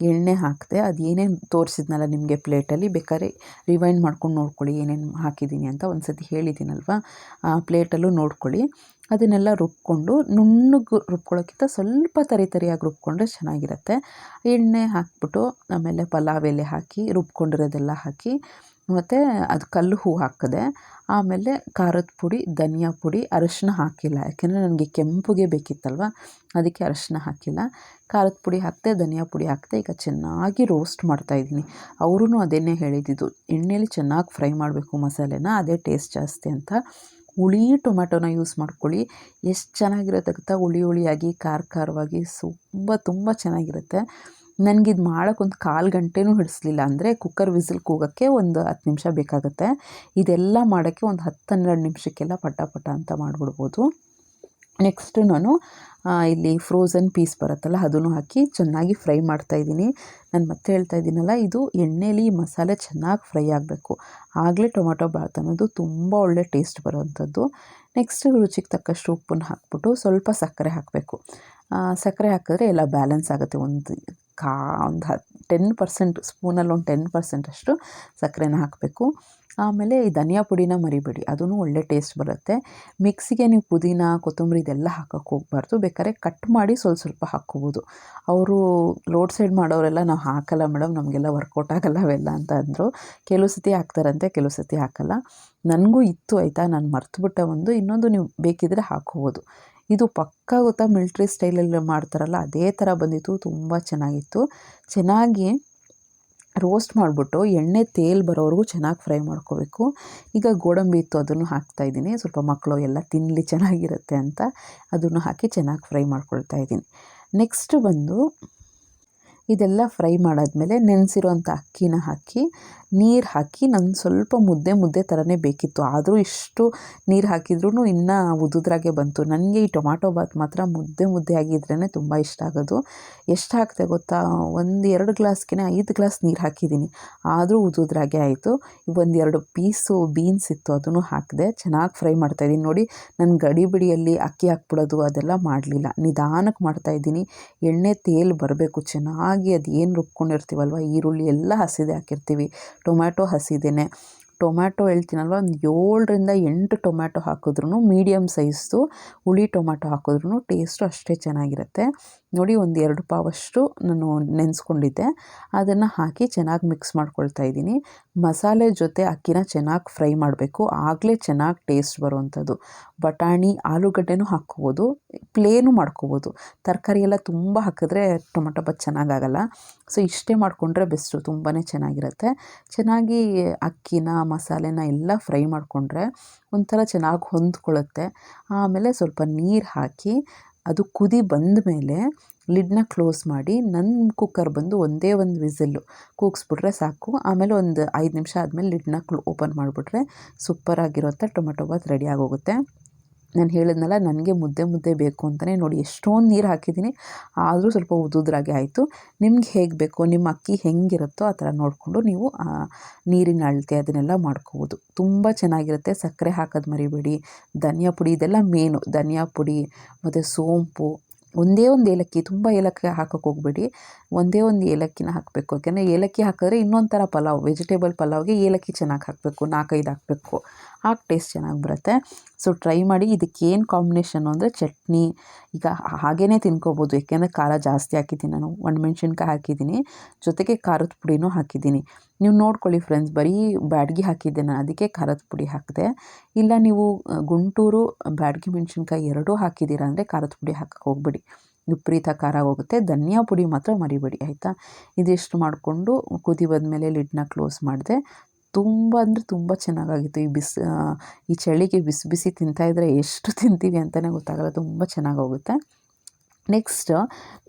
A: ಎಣ್ಣೆ ಹಾಕಿದೆ, ಅದು ಏನೇನು ತೋರಿಸಿದ್ನಲ್ಲ ನಿಮಗೆ ಪ್ಲೇಟಲ್ಲಿ? ಬೇಕಾದ್ರೆ ರಿವೈಂಡ್ ಮಾಡ್ಕೊಂಡು ನೋಡ್ಕೊಳ್ಳಿ ಏನೇನು ಹಾಕಿದ್ದೀನಿ ಅಂತ ಒಂದು ಸತಿ ಹೇಳಿದ್ದೀನಲ್ವ ಆ ಪ್ಲೇಟಲ್ಲೂ ನೋಡ್ಕೊಳ್ಳಿ. ಅದನ್ನೆಲ್ಲ ರುಬ್ಕೊಂಡು, ನುಣ್ಣಗೆ ರುಬ್ಕೊಳ್ಳೋಕ್ಕಿಂತ ಸ್ವಲ್ಪ ತರಿ ತರಿಯಾಗಿ ರುಬ್ಕೊಂಡ್ರೆ ಚೆನ್ನಾಗಿರುತ್ತೆ. ಎಣ್ಣೆ ಹಾಕ್ಬಿಟ್ಟು ಆಮೇಲೆ ಪಲಾವ್ ಎಲೆ ಹಾಕಿ, ರುಬ್ಕೊಂಡಿರೋದೆಲ್ಲ ಹಾಕಿ ಮತ್ತು ಅದು ಕಲ್ಲು ಹೂ ಹಾಕಿದೆ, ಆಮೇಲೆ ಖಾರದ ಪುಡಿ, ಧನಿಯಾ ಪುಡಿ, ಅರಶಿನ ಹಾಕಿಲ್ಲ. ಯಾಕೆಂದರೆ ನನಗೆ ಕೆಂಪುಗೆ ಬೇಕಿತ್ತಲ್ವ, ಅದಕ್ಕೆ ಅರಶಿನ ಹಾಕಿಲ್ಲ. ಖಾರದ ಪುಡಿ ಹಾಕಿದೆ, ಧನಿಯಾ ಪುಡಿ ಹಾಕಿದೆ ಈಗ ಚೆನ್ನಾಗಿ ರೋಸ್ಟ್ ಮಾಡ್ತಾಯಿದ್ದೀನಿ ಅವರೂ ಅದನ್ನೇ ಹೇಳಿದ್ದು ಎಣ್ಣೆಯಲ್ಲಿ ಚೆನ್ನಾಗಿ ಫ್ರೈ ಮಾಡಬೇಕು ಮಸಾಲೆನ, ಅದೇ ಟೇಸ್ಟ್ ಜಾಸ್ತಿ ಅಂತ. ಹುಳಿ ಟೊಮ್ಯಾಟೋನ ಯೂಸ್ ಮಾಡ್ಕೊಳ್ಳಿ. ಎಷ್ಟು ಚೆನ್ನಾಗಿರುತ್ತೆ ಗೊತ್ತಾ? ಹುಳಿ ಹುಳಿಯಾಗಿ, ಖಾರ ಖಾರವಾಗಿ ತುಂಬ ತುಂಬ ಚೆನ್ನಾಗಿರುತ್ತೆ. ನನಗಿದು ಮಾಡೋಕ್ಕೆ ಒಂದು ಕಾಲು ಗಂಟೆನೂ ಹಿಡಿಸ್ಲಿಲ್ಲ. ಅಂದರೆ ಕುಕ್ಕರ್ ವಿಸಿಲ್ ಕೂಗೋಕ್ಕೆ ಒಂದು ಹತ್ತು ನಿಮಿಷ ಬೇಕಾಗುತ್ತೆ. ಇದೆಲ್ಲ ಮಾಡೋಕ್ಕೆ ಒಂದು ಹತ್ತು ಹನ್ನೆರಡು ನಿಮಿಷಕ್ಕೆಲ್ಲ ಪಟ ಪಟ ಅಂತ ಮಾಡಿಬಿಡ್ಬೋದು. ನೆಕ್ಸ್ಟು ನಾನು ಇಲ್ಲಿ ಫ್ರೋಝನ್ ಪೀಸ್ ಬರುತ್ತಲ್ಲ, ಅದನ್ನು ಹಾಕಿ ಚೆನ್ನಾಗಿ ಫ್ರೈ ಮಾಡ್ತಾಯಿದ್ದೀನಿ ನಾನು ಮತ್ತೆ ಹೇಳ್ತಾ ಇದ್ದೀನಲ್ಲ, ಇದು ಎಣ್ಣೆಲಿ ಮಸಾಲೆ ಚೆನ್ನಾಗಿ ಫ್ರೈ ಆಗಬೇಕು. ಆಗಲೇ ಟೊಮೊಟೊ ಬಾತ್ ಅನ್ನೋದು ತುಂಬ ಒಳ್ಳೆ ಟೇಸ್ಟ್ ಬರೋವಂಥದ್ದು. ನೆಕ್ಸ್ಟ್ ರುಚಿಗೆ ತಕ್ಕಷ್ಟು ಉಪ್ಪನ್ನು ಹಾಕ್ಬಿಟ್ಟು ಸ್ವಲ್ಪ ಸಕ್ಕರೆ ಹಾಕಬೇಕು. ಸಕ್ಕರೆ ಹಾಕಿದ್ರೆ ಎಲ್ಲ ಬ್ಯಾಲೆನ್ಸ್ ಆಗುತ್ತೆ. ಒಂದು ಕಾ, ಒಂದು ಟೆನ್ ಪರ್ಸೆಂಟ್ ಸ್ಪೂನಲ್ಲಿ ಒಂದು ಟೆನ್ ಪರ್ಸೆಂಟಷ್ಟು ಸಕ್ಕರೆನ ಹಾಕಬೇಕು. ಆಮೇಲೆ ಈ ಧನಿಯಾ ಪುಡಿನ ಮರಿಬೇಡಿ ಅದೂ ಒಳ್ಳೆ ಟೇಸ್ಟ್ ಬರುತ್ತೆ. ಮಿಕ್ಸಿಗೆ ನೀವು ಪುದೀನ, ಕೊತ್ತಂಬರಿ ಇದೆಲ್ಲ ಹಾಕೋಕ್ಕೆ ಹೋಗ್ಬಾರ್ದು. ಬೇಕಾದ್ರೆ ಕಟ್ ಮಾಡಿ ಸ್ವಲ್ಪ ಸ್ವಲ್ಪ ಹಾಕ್ಕೋಬೋದು ಅವರು ರೋಡ್ ಸೈಡ್ ಮಾಡೋರೆಲ್ಲ ನಾವು ಹಾಕಲ್ಲ ಮೇಡಮ್ ನಮಗೆಲ್ಲ ವರ್ಕೌಟ್ ಆಗಲ್ಲ ಅವೆಲ್ಲ ಅಂತ ಅಂದರು. ಕೆಲವು ಸತಿ ಹಾಕ್ತಾರಂತೆ, ಕೆಲವು ಸತಿ ಹಾಕಲ್ಲ. ನನಗೂ ಇತ್ತು ಆಯಿತಾ, ನಾನು ಮರ್ತುಬಿಟ್ಟೆ ಒಂದು, ಇನ್ನೊಂದು ನೀವು ಬೇಕಿದ್ರೆ ಹಾಕ್ಕೋಬೋದು ಇದು ಪಕ್ಕ ಗೊತ್ತಾ ಮಿಲ್ಟ್ರಿ ಸ್ಟೈಲಲ್ಲಿ ಮಾಡ್ತಾರಲ್ಲ, ಅದೇ ಥರ ಬಂದಿತ್ತು, ತುಂಬ ಚೆನ್ನಾಗಿತ್ತು. ಚೆನ್ನಾಗಿ ರೋಸ್ಟ್ ಮಾಡಿಬಿಟ್ಟು ಎಣ್ಣೆ ತೇಲ್ ಬರೋವರೆಗೂ ಚೆನ್ನಾಗಿ ಫ್ರೈ ಮಾಡ್ಕೋಬೇಕು. ಈಗ ಗೋಡಂಬಿ ಇತ್ತು ಅದನ್ನು ಹಾಕ್ತಾಯಿದ್ದೀನಿ ಸ್ವಲ್ಪ ಮಕ್ಕಳು ಎಲ್ಲ ತಿನ್ನಲಿ ಚೆನ್ನಾಗಿರುತ್ತೆ ಅಂತ ಅದನ್ನು ಹಾಕಿ ಚೆನ್ನಾಗಿ ಫ್ರೈ ಮಾಡ್ಕೊಳ್ತಾ ಇದ್ದೀನಿ. ನೆಕ್ಸ್ಟ್ ಬಂದು ಇದೆಲ್ಲ ಫ್ರೈ ಮಾಡಾದಮೇಲೆ ನೆನೆಸಿರೋಂಥ ಅಕ್ಕಿನ ಹಾಕಿ ನೀರು ಹಾಕಿ ನಂಗೆ ಸ್ವಲ್ಪ ಮುದ್ದೆ ಮುದ್ದೆ ಥರನೇ ಬೇಕಿತ್ತು. ಆದರೂ ಇಷ್ಟು ನೀರು ಹಾಕಿದ್ರೂ ಇನ್ನೂ ಉದುದ್ರಾಗೆ ಬಂತು. ನನಗೆ ಈ ಟೊಮ್ಯಾಟೊ ಬಾತ್ ಮಾತ್ರ ಮುದ್ದೆ ಮುದ್ದೆ ಆಗಿದ್ರೇ ತುಂಬ ಇಷ್ಟ ಆಗೋದು. ಎಷ್ಟು ಹಾಕಿದೆ ಗೊತ್ತಾ? ಒಂದು ಎರಡು ಗ್ಲಾಸ್ಗೆ ಐದು ಗ್ಲಾಸ್ ನೀರು ಹಾಕಿದ್ದೀನಿ. ಆದರೂ ಉದುದ್ರಾಗೆ ಆಯಿತು. ಒಂದು ಎರಡು ಪೀಸು ಬೀನ್ಸ್ ಇತ್ತು, ಅದನ್ನು ಹಾಕಿದೆ ಚೆನ್ನಾಗಿ ಫ್ರೈ ಮಾಡ್ತಾಯಿದ್ದೀನಿ ನೋಡಿ ನನ್ನ ಗಡಿ ಬಿಡಿಯಲ್ಲಿ ಅಕ್ಕಿ ಹಾಕ್ಬಿಡೋದು ಅದೆಲ್ಲ ಮಾಡಲಿಲ್ಲ. ನಿಧಾನಕ್ಕೆ ಮಾಡ್ತಾಯಿದ್ದೀನಿ ಎಣ್ಣೆ, ತೇಲ್ ಬರಬೇಕು. ಚೆನ್ನಾಗಿ ಅದು ಏನು ರುಬ್ಕೊಂಡಿರ್ತೀವಲ್ವ? ಈರುಳ್ಳಿ ಎಲ್ಲ ಹಸಿದೆ ಹಾಕಿರ್ತೀವಿ. ಟೊಮ್ಯಾಟೊ ಹಸಿದೇನೆ. ಟೊಮ್ಯಾಟೊ ಹೇಳ್ತೀನಲ್ವ? ಒಂದು ಏಳರಿಂದ ಎಂಟು ಟೊಮ್ಯಾಟೊ ಹಾಕಿದ್ರೂ ಮೀಡಿಯಮ್ ಸೈಜ್ದು ಹುಳಿ ಟೊಮ್ಯಾಟೊ ಹಾಕಿದ್ರೂ ಟೇಸ್ಟು ಅಷ್ಟೇ ಚೆನ್ನಾಗಿರುತ್ತೆ. ನೋಡಿ, ಒಂದು ಎರಡು ಪಾವಷ್ಟು ನಾನು ನೆನೆಸ್ಕೊಂಡಿದ್ದೆ. ಅದನ್ನು ಹಾಕಿ ಚೆನ್ನಾಗಿ ಮಿಕ್ಸ್ ಮಾಡ್ಕೊಳ್ತಾ ಇದ್ದೀನಿ. ಮಸಾಲೆ ಜೊತೆ ಅಕ್ಕಿನ ಚೆನ್ನಾಗಿ ಫ್ರೈ ಮಾಡಬೇಕು. ಆಗಲೇ ಚೆನ್ನಾಗಿ ಟೇಸ್ಟ್ ಬರುವಂಥದ್ದು. ಬಟಾಣಿ, ಆಲೂಗಡ್ಡೆನೂ ಹಾಕ್ಕೋಬೋದು. ಪ್ಲೇನು ಮಾಡ್ಕೋಬೋದು. ತರಕಾರಿ ಎಲ್ಲ ತುಂಬ ಹಾಕಿದ್ರೆ ಟೊಮೆಟೊ ಬಾತ್ ಚೆನ್ನಾಗಾಗಲ್ಲ. ಸೊ ಇಷ್ಟೇ ಮಾಡಿಕೊಂಡ್ರೆ ಬೆಸ್ಟು ತುಂಬಾ ಚೆನ್ನಾಗಿರುತ್ತೆ. ಚೆನ್ನಾಗಿ ಅಕ್ಕಿನ, ಮಸಾಲೆನ ಎಲ್ಲ ಫ್ರೈ ಮಾಡಿಕೊಂಡ್ರೆ ಒಂಥರ ಚೆನ್ನಾಗಿ ಹೊಂದ್ಕೊಳ್ಳುತ್ತೆ. ಆಮೇಲೆ ಸ್ವಲ್ಪ ನೀರು ಹಾಕಿ ಅದು ಕುದಿ ಬಂದ ಮೇಲೆ ಲಿಡ್ನ ಕ್ಲೋಸ್ ಮಾಡಿ ನನ್ನ ಕುಕ್ಕರ್ ಬಂದು ಒಂದೇ ಒಂದು ವಿಸಿಲ್ಲು ಕೂಗಿಸ್ಬಿಟ್ರೆ ಸಾಕು. ಆಮೇಲೆ ಒಂದು ಐದು ನಿಮಿಷ ಆದಮೇಲೆ ಲಿಡ್ನ ಕ್ಲೋ, ಓಪನ್ ಮಾಡಿಬಿಟ್ರೆ ಸೂಪರಾಗಿರೋಂಥ ಟೊಮೆಟೊ ಬಾತ್ ರೆಡಿ ಆಗೋಗುತ್ತೆ. ನಾನು ಹೇಳಿದ್ನಲ್ಲ, ನನಗೆ ಮುದ್ದೆ ಮುದ್ದೆ ಬೇಕು ಅಂತಲೇ ನೋಡಿ ಎಷ್ಟೊಂದು ನೀರು ಹಾಕಿದ್ದೀನಿ. ಆದರೂ ಸ್ವಲ್ಪ ಉದುದ್ರಾಗೆ ಆಯಿತು. ನಿಮ್ಗೆ ಹೇಗೆ ಬೇಕೋ, ನಿಮ್ಮ ಅಕ್ಕಿ ಹೆಂಗಿರುತ್ತೋ ಆ ಥರ ನೋಡಿಕೊಂಡು ನೀವು ನೀರಿನ ಅಳತೆ ಅದನ್ನೆಲ್ಲ ಮಾಡ್ಕೋಬೋದು. ತುಂಬ ಚೆನ್ನಾಗಿರುತ್ತೆ. ಸಕ್ಕರೆ ಹಾಕೋದು ಮರಿಬೇಡಿ. ಧನಿಯಾ ಪುಡಿ ಇದೆಲ್ಲ ಮೇನು ಧನಿಯಾ ಪುಡಿ, ಮತ್ತು ಸೋಂಪು, ಒಂದೇ ಒಂದು ಏಲಕ್ಕಿ, ತುಂಬ ಏಲಕ್ಕಿ ಹಾಕೋಕ್ಕೆ ಹೋಗಬೇಡಿ. ಒಂದೇ ಒಂದು ಏಲಕ್ಕಿನ ಹಾಕಬೇಕು, ಯಾಕೆಂದರೆ ಏಲಕ್ಕಿ ಹಾಕಿದ್ರೆ ಇನ್ನೊಂಥರ ಥರ ಪಲಾವ್ ವೆಜಿಟೇಬಲ್ ಪಲಾವ್ಗೆ ಏಲಕ್ಕಿ ಚೆನ್ನಾಗಿ ಹಾಕಬೇಕು, ನಾಲ್ಕೈದು ಹಾಕಬೇಕು. ಆಗ ಟೇಸ್ಟ್ ಚೆನ್ನಾಗಿ ಬರುತ್ತೆ. ಸೊ ಟ್ರೈ ಮಾಡಿ ಇದಕ್ಕೇನು ಕಾಂಬಿನೇಷನ್ ಅಂದರೆ ಚಟ್ನಿ. ಈಗ ಹಾಗೇ ತಿನ್ಕೋಬೋದು. ಯಾಕೆಂದರೆ ಖಾರ ಜಾಸ್ತಿ ಹಾಕಿದ್ದೀನಿ ನಾನು. ಒಣಮೆಣ್ಸಿನ್ಕಾಯಿ ಹಾಕಿದ್ದೀನಿ. ಜೊತೆಗೆ ಖಾರದ ಪುಡಿನೂ ಹಾಕಿದ್ದೀನಿ. ನೀವು ನೋಡ್ಕೊಳ್ಳಿ ಫ್ರೆಂಡ್ಸ್ ಬರೀ ಬ್ಯಾಡ್ಗಿ ಹಾಕಿದ್ದೆ ನಾನು. ಅದಕ್ಕೆ ಖಾರದ ಪುಡಿ ಹಾಕಿದೆ. ಇಲ್ಲ ನೀವು ಗುಂಟೂರು, ಬ್ಯಾಡ್ಗಿ ಮೆಣಸಿನ್ಕಾಯಿ ಎರಡೂ ಹಾಕಿದ್ದೀರಾ ಅಂದರೆ ಖಾರದ ಪುಡಿ ಹಾಕಕ್ಕೆ ಹೋಗ್ಬಿಡಿ. ವಿಪರೀತ ಖಾರ ಹೋಗುತ್ತೆ. ಧನಿಯಾ ಪುಡಿ ಮಾತ್ರ ಮರಿಬೇಡಿ, ಆಯಿತಾ? ಇದಿಷ್ಟು ಮಾಡಿಕೊಂಡು ಕುದಿ ಬಂದಮೇಲೆ ಲಿಡ್ನ ಕ್ಲೋಸ್ ಮಾಡಿದೆ. ತುಂಬ ಅಂದರೆ ತುಂಬ ಚೆನ್ನಾಗಾಗಿತ್ತು. ಈ ಬಿಸಿ ಈ ಚಳಿಗೆ ಬಿಸಿ ಬಿಸಿ ತಿಂತಾಯಿದ್ರೆ ಎಷ್ಟು ತಿಂತೀವಿ ಅಂತಲೇ ಗೊತ್ತಾಗಲ್ಲ. ತುಂಬ ಚೆನ್ನಾಗಿ ಹೋಗುತ್ತೆ. ನೆಕ್ಸ್ಟ್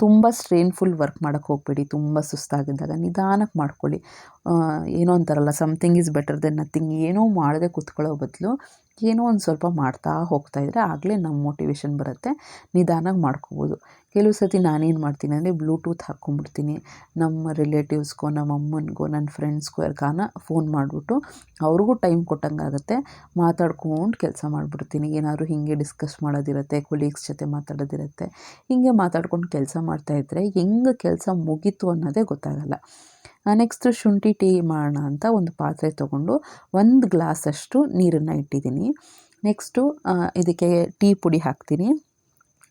A: ತುಂಬ ಸ್ಟ್ರೈನ್ಫುಲ್ ವರ್ಕ್ ಮಾಡೋಕ್ಕೆ ಹೋಗಬೇಡಿ. ತುಂಬ ಸುಸ್ತಾಗಿದ್ದಾಗ ನಿಧಾನಕ್ಕೆ ಮಾಡ್ಕೊಳ್ಳಿ. ಏನೋ ಅಂತಾರಲ್ಲ something is better then nothing ಏನೋ ಮಾಡದೆ ಕೂತ್ಕೊಳ್ಳೋ ಬದಲು ಏನೋ ಒಂದು ಸ್ವಲ್ಪ ಮಾಡ್ತಾ ಹೋಗ್ತಾಯಿದ್ರೆ ಆಗಲೇ ನಮ್ಮ ಮೋಟಿವೇಶನ್ ಬರುತ್ತೆ. ನಿಧಾನಾಗಿ ಮಾಡ್ಕೋಬೋದು. ಕೆಲವು ಸತಿ ನಾನೇನು ಮಾಡ್ತೀನಿ ಅಂದರೆ ಬ್ಲೂಟೂತ್ ಹಾಕ್ಕೊಂಬಿಡ್ತೀನಿ ನಮ್ಮ ರಿಲೇಟಿವ್ಸ್ಗೋ ನಮ್ಮ ಅಮ್ಮನಿಗೋ ನನ್ನ ಫ್ರೆಂಡ್ಸ್ಗೋ ಯಾರಿಗಾನ ಫೋನ್ ಮಾಡಿಬಿಟ್ಟು ಅವ್ರಿಗೂ ಟೈಮ್ ಕೊಟ್ಟಂಗಾಗುತ್ತೆ. ಮಾತಾಡ್ಕೊಂಡು ಕೆಲಸ ಮಾಡಿಬಿಡ್ತೀನಿ. ಏನಾದರೂ ಹೀಗೆ ಡಿಸ್ಕಸ್ ಮಾಡೋದಿರುತ್ತೆ ಕೊಲೀಗ್ಸ್ ಜೊತೆ ಮಾತಾಡೋದಿರುತ್ತೆ. ಹೀಗೆ ಮಾತಾಡ್ಕೊಂಡು ಕೆಲಸ ಮಾಡ್ತಾಯಿದ್ರೆ ಹೆಂಗೆ ಕೆಲಸ ಮುಗೀತು ಅನ್ನೋದೇ ಗೊತ್ತಾಗಲ್ಲ. ನೆಕ್ಸ್ಟ್ ಶುಂಠಿ ಟೀ ಮಾಡೋಣ ಅಂತ ಒಂದು ಪಾತ್ರೆ ತೊಗೊಂಡು ಒಂದು ಗ್ಲಾಸಷ್ಟು ನೀರನ್ನು ಇಟ್ಟಿದ್ದೀನಿ. ನೆಕ್ಸ್ಟು ಇದಕ್ಕೆ ಟೀ ಪುಡಿ ಹಾಕ್ತೀನಿ.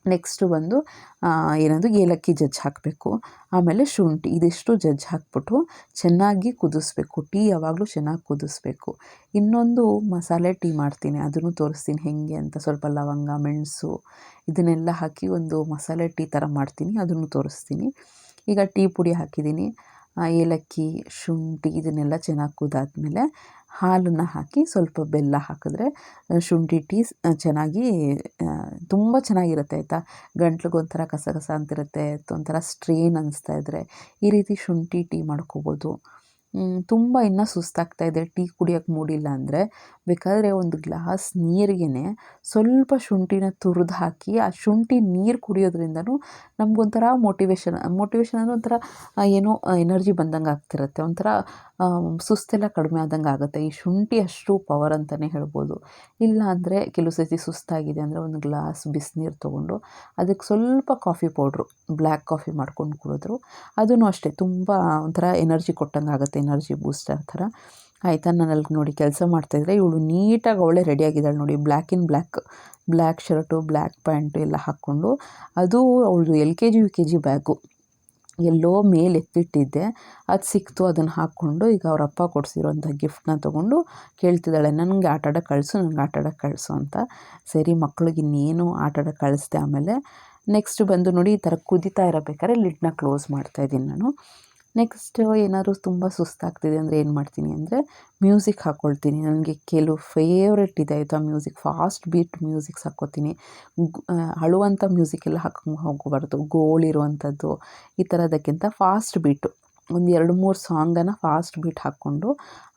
A: ನೆಕ್ಸ್ಟು ಬಂದು ಏನದು ಏಲಕ್ಕಿ ಜಜ್ಜಿ ಹಾಕಬೇಕು. ಆಮೇಲೆ ಶುಂಠಿ, ಇದಿಷ್ಟು ಜಜ್ಜಿ ಹಾಕ್ಬಿಟ್ಟು ಚೆನ್ನಾಗಿ ಕುದಿಸ್ಬೇಕು. ಟೀ ಯಾವಾಗಲೂ ಚೆನ್ನಾಗಿ ಕುದಿಸ್ಬೇಕು. ಇನ್ನೊಂದು ಮಸಾಲೆ ಟೀ ಮಾಡ್ತೀನಿ. ಅದನ್ನು ತೋರಿಸ್ತೀನಿ ಹೇಗೆ ಅಂತ. ಸ್ವಲ್ಪ ಲವಂಗ, ಮೆಣಸು, ಇದನ್ನೆಲ್ಲ ಹಾಕಿ ಒಂದು ಮಸಾಲೆ ಟೀ ಥರ ಮಾಡ್ತೀನಿ. ಅದನ್ನು ತೋರಿಸ್ತೀನಿ. ಈಗ ಟೀ ಪುಡಿ ಹಾಕಿದ್ದೀನಿ. ಏಲಕ್ಕಿ, ಶುಂಠಿ, ಇದನ್ನೆಲ್ಲ ಚೆನ್ನಾಗಿ ಕುದಾದ್ಮೇಲೆ ಹಾಲನ್ನು ಹಾಕಿ ಸ್ವಲ್ಪ ಬೆಲ್ಲ ಹಾಕಿದ್ರೆ ಶುಂಠಿ ಟೀ ಚೆನ್ನಾಗಿ ತುಂಬ ಚೆನ್ನಾಗಿರುತ್ತೆ ಆಯಿತಾ? ಗಂಟ್ಲಿಗೊಂಥರ ಕಸ ಕಸ ಅಂತಿರುತ್ತೆ, ಒಂಥರ ಸ್ಟ್ರೇನ್ ಅನ್ನಿಸ್ತಾ ಇದ್ದರೆ ಈ ರೀತಿ ಶುಂಠಿ ಟೀ ಮಾಡ್ಕೋಬೋದು. ತುಂಬ ಇನ್ನೂ ಸುಸ್ತಾಗ್ತಾ ಇದೆ. ಟೀ ಕುಡಿಯೋಕ್ಕೆ ಮೂಡಿಲ್ಲ ಅಂದರೆ. ಬೇಕಾದರೆ ಒಂದು ಗ್ಲಾಸ್ ನೀರಿಗೆ ಸ್ವಲ್ಪ ಶುಂಠಿನ ತುರಿದು ಹಾಕಿ, ಆ ಶುಂಠಿ ನೀರು ಕುಡಿಯೋದ್ರಿಂದನೂ ನಮಗೊಂಥರ ಮೋಟಿವೇಶನ್ ಮೋಟಿವೇಶನ್ ಅಂದರೆ ಒಂಥರ ಏನೋ ಎನರ್ಜಿ ಬಂದಂಗೆ ಆಗ್ತಿರುತ್ತೆ. ಒಂಥರ ಸುಸ್ತೆಲ್ಲ ಕಡಿಮೆ ಆದಂಗೆ ಆಗುತ್ತೆ. ಈ ಶುಂಠಿ ಅಷ್ಟು ಪವರ್ ಅಂತಲೇ ಹೇಳ್ಬೋದು. ಇಲ್ಲ ಅಂದರೆ ಕೆಲವು ಸತಿ ಸುಸ್ತಾಗಿದೆ ಅಂದರೆ ಒಂದು ಗ್ಲಾಸ್ ಬಿಸಿನೀರು ತೊಗೊಂಡು ಅದಕ್ಕೆ ಸ್ವಲ್ಪ ಕಾಫಿ ಪೌಡ್ರು, ಬ್ಲ್ಯಾಕ್ ಕಾಫಿ ಮಾಡ್ಕೊಂಡು ಕುಡಿದ್ರು. ಅದೂ ಅಷ್ಟೇ. ತುಂಬ ಒಂಥರ ಎನರ್ಜಿ ಕೊಟ್ಟಂಗೆ ಆಗುತ್ತೆ. ಎನರ್ಜಿ ಬೂಸ್ಟರ್ ಥರ. ಆಯಿತಾ? ನಾನು ಅಲ್ಲಿ ನೋಡಿ ಕೆಲಸ ಮಾಡ್ತಾಯಿದ್ರೆ ಇವಳು ನೀಟಾಗಿ ಅವಳೇ ರೆಡಿಯಾಗಿದ್ದಾಳೆ ನೋಡಿ. Black in black black shirt black pant ಎಲ್ಲ ಹಾಕ್ಕೊಂಡು. ಅದು ಅವಳದು L K G, U K G bag ಎಲ್ಲೋ ಮೇಲೆ ಎತ್ತಿಟ್ಟಿದ್ದೆ. ಅದು ಸಿಕ್ತು, ಅದನ್ನು ಹಾಕ್ಕೊಂಡು ಈಗ ಅವ್ರ ಅಪ್ಪ ಕೊಡಿಸಿರೋಂಥ ಗಿಫ್ಟ್ನ ತೊಗೊಂಡು ಕೇಳ್ತಿದ್ದಾಳೆ, ನನಗೆ ಆಟ ಕಳಿಸು, ನನಗೆ ಆಟ ಕಳಿಸು ಅಂತ. ಸರಿ, ಮಕ್ಳಿಗೆ ಇನ್ನೇನು ಆಟ ಆಡೋಕ್ಕೆ ಕಳಿಸ್ದೆ ಆಮೇಲೆ. ನೆಕ್ಸ್ಟ್ ಬಂದು ನೋಡಿ ಈ ಥರ ಕುದಿತಾ ಇರಬೇಕಾದ್ರೆ ಲಿಡ್ನ ಕ್ಲೋಸ್ ಮಾಡ್ತಾಯಿದ್ದೀನಿ ನಾನು. ನೆಕ್ಸ್ಟ್ ಏನಾದ್ರು ತುಂಬ ಸುಸ್ತಾಗ್ತಿದೆ ಅಂದರೆ ಏನು ಮಾಡ್ತೀನಿ ಅಂದರೆ ಮ್ಯೂಸಿಕ್ ಹಾಕ್ಕೊಳ್ತೀನಿ ನನಗೆ ಕೆಲವು ಫೇವ್ರೆಟ್ ಇದೆ, ಆಯಿತಾ ಮ್ಯೂಸಿಕ್ ಫಾಸ್ಟ್ ಬೀಟ್ ಮ್ಯೂಸಿಕ್ಸ್ ಹಾಕ್ಕೊತೀನಿ ಅಳುವಂಥ ಮ್ಯೂಸಿಕ್ ಎಲ್ಲ ಹಾಕೊಂಡು ಹೋಗಬಾರ್ದು ಗೋಳಿರುವಂಥದ್ದು ಈ ಥರದಕ್ಕಿಂತ ಫಾಸ್ಟ್ ಬೀಟು ಒಂದು ಎರಡು ಮೂರು ಸಾಂಗನ್ನು ಫಾಸ್ಟ್ ಬೀಟ್ ಹಾಕ್ಕೊಂಡು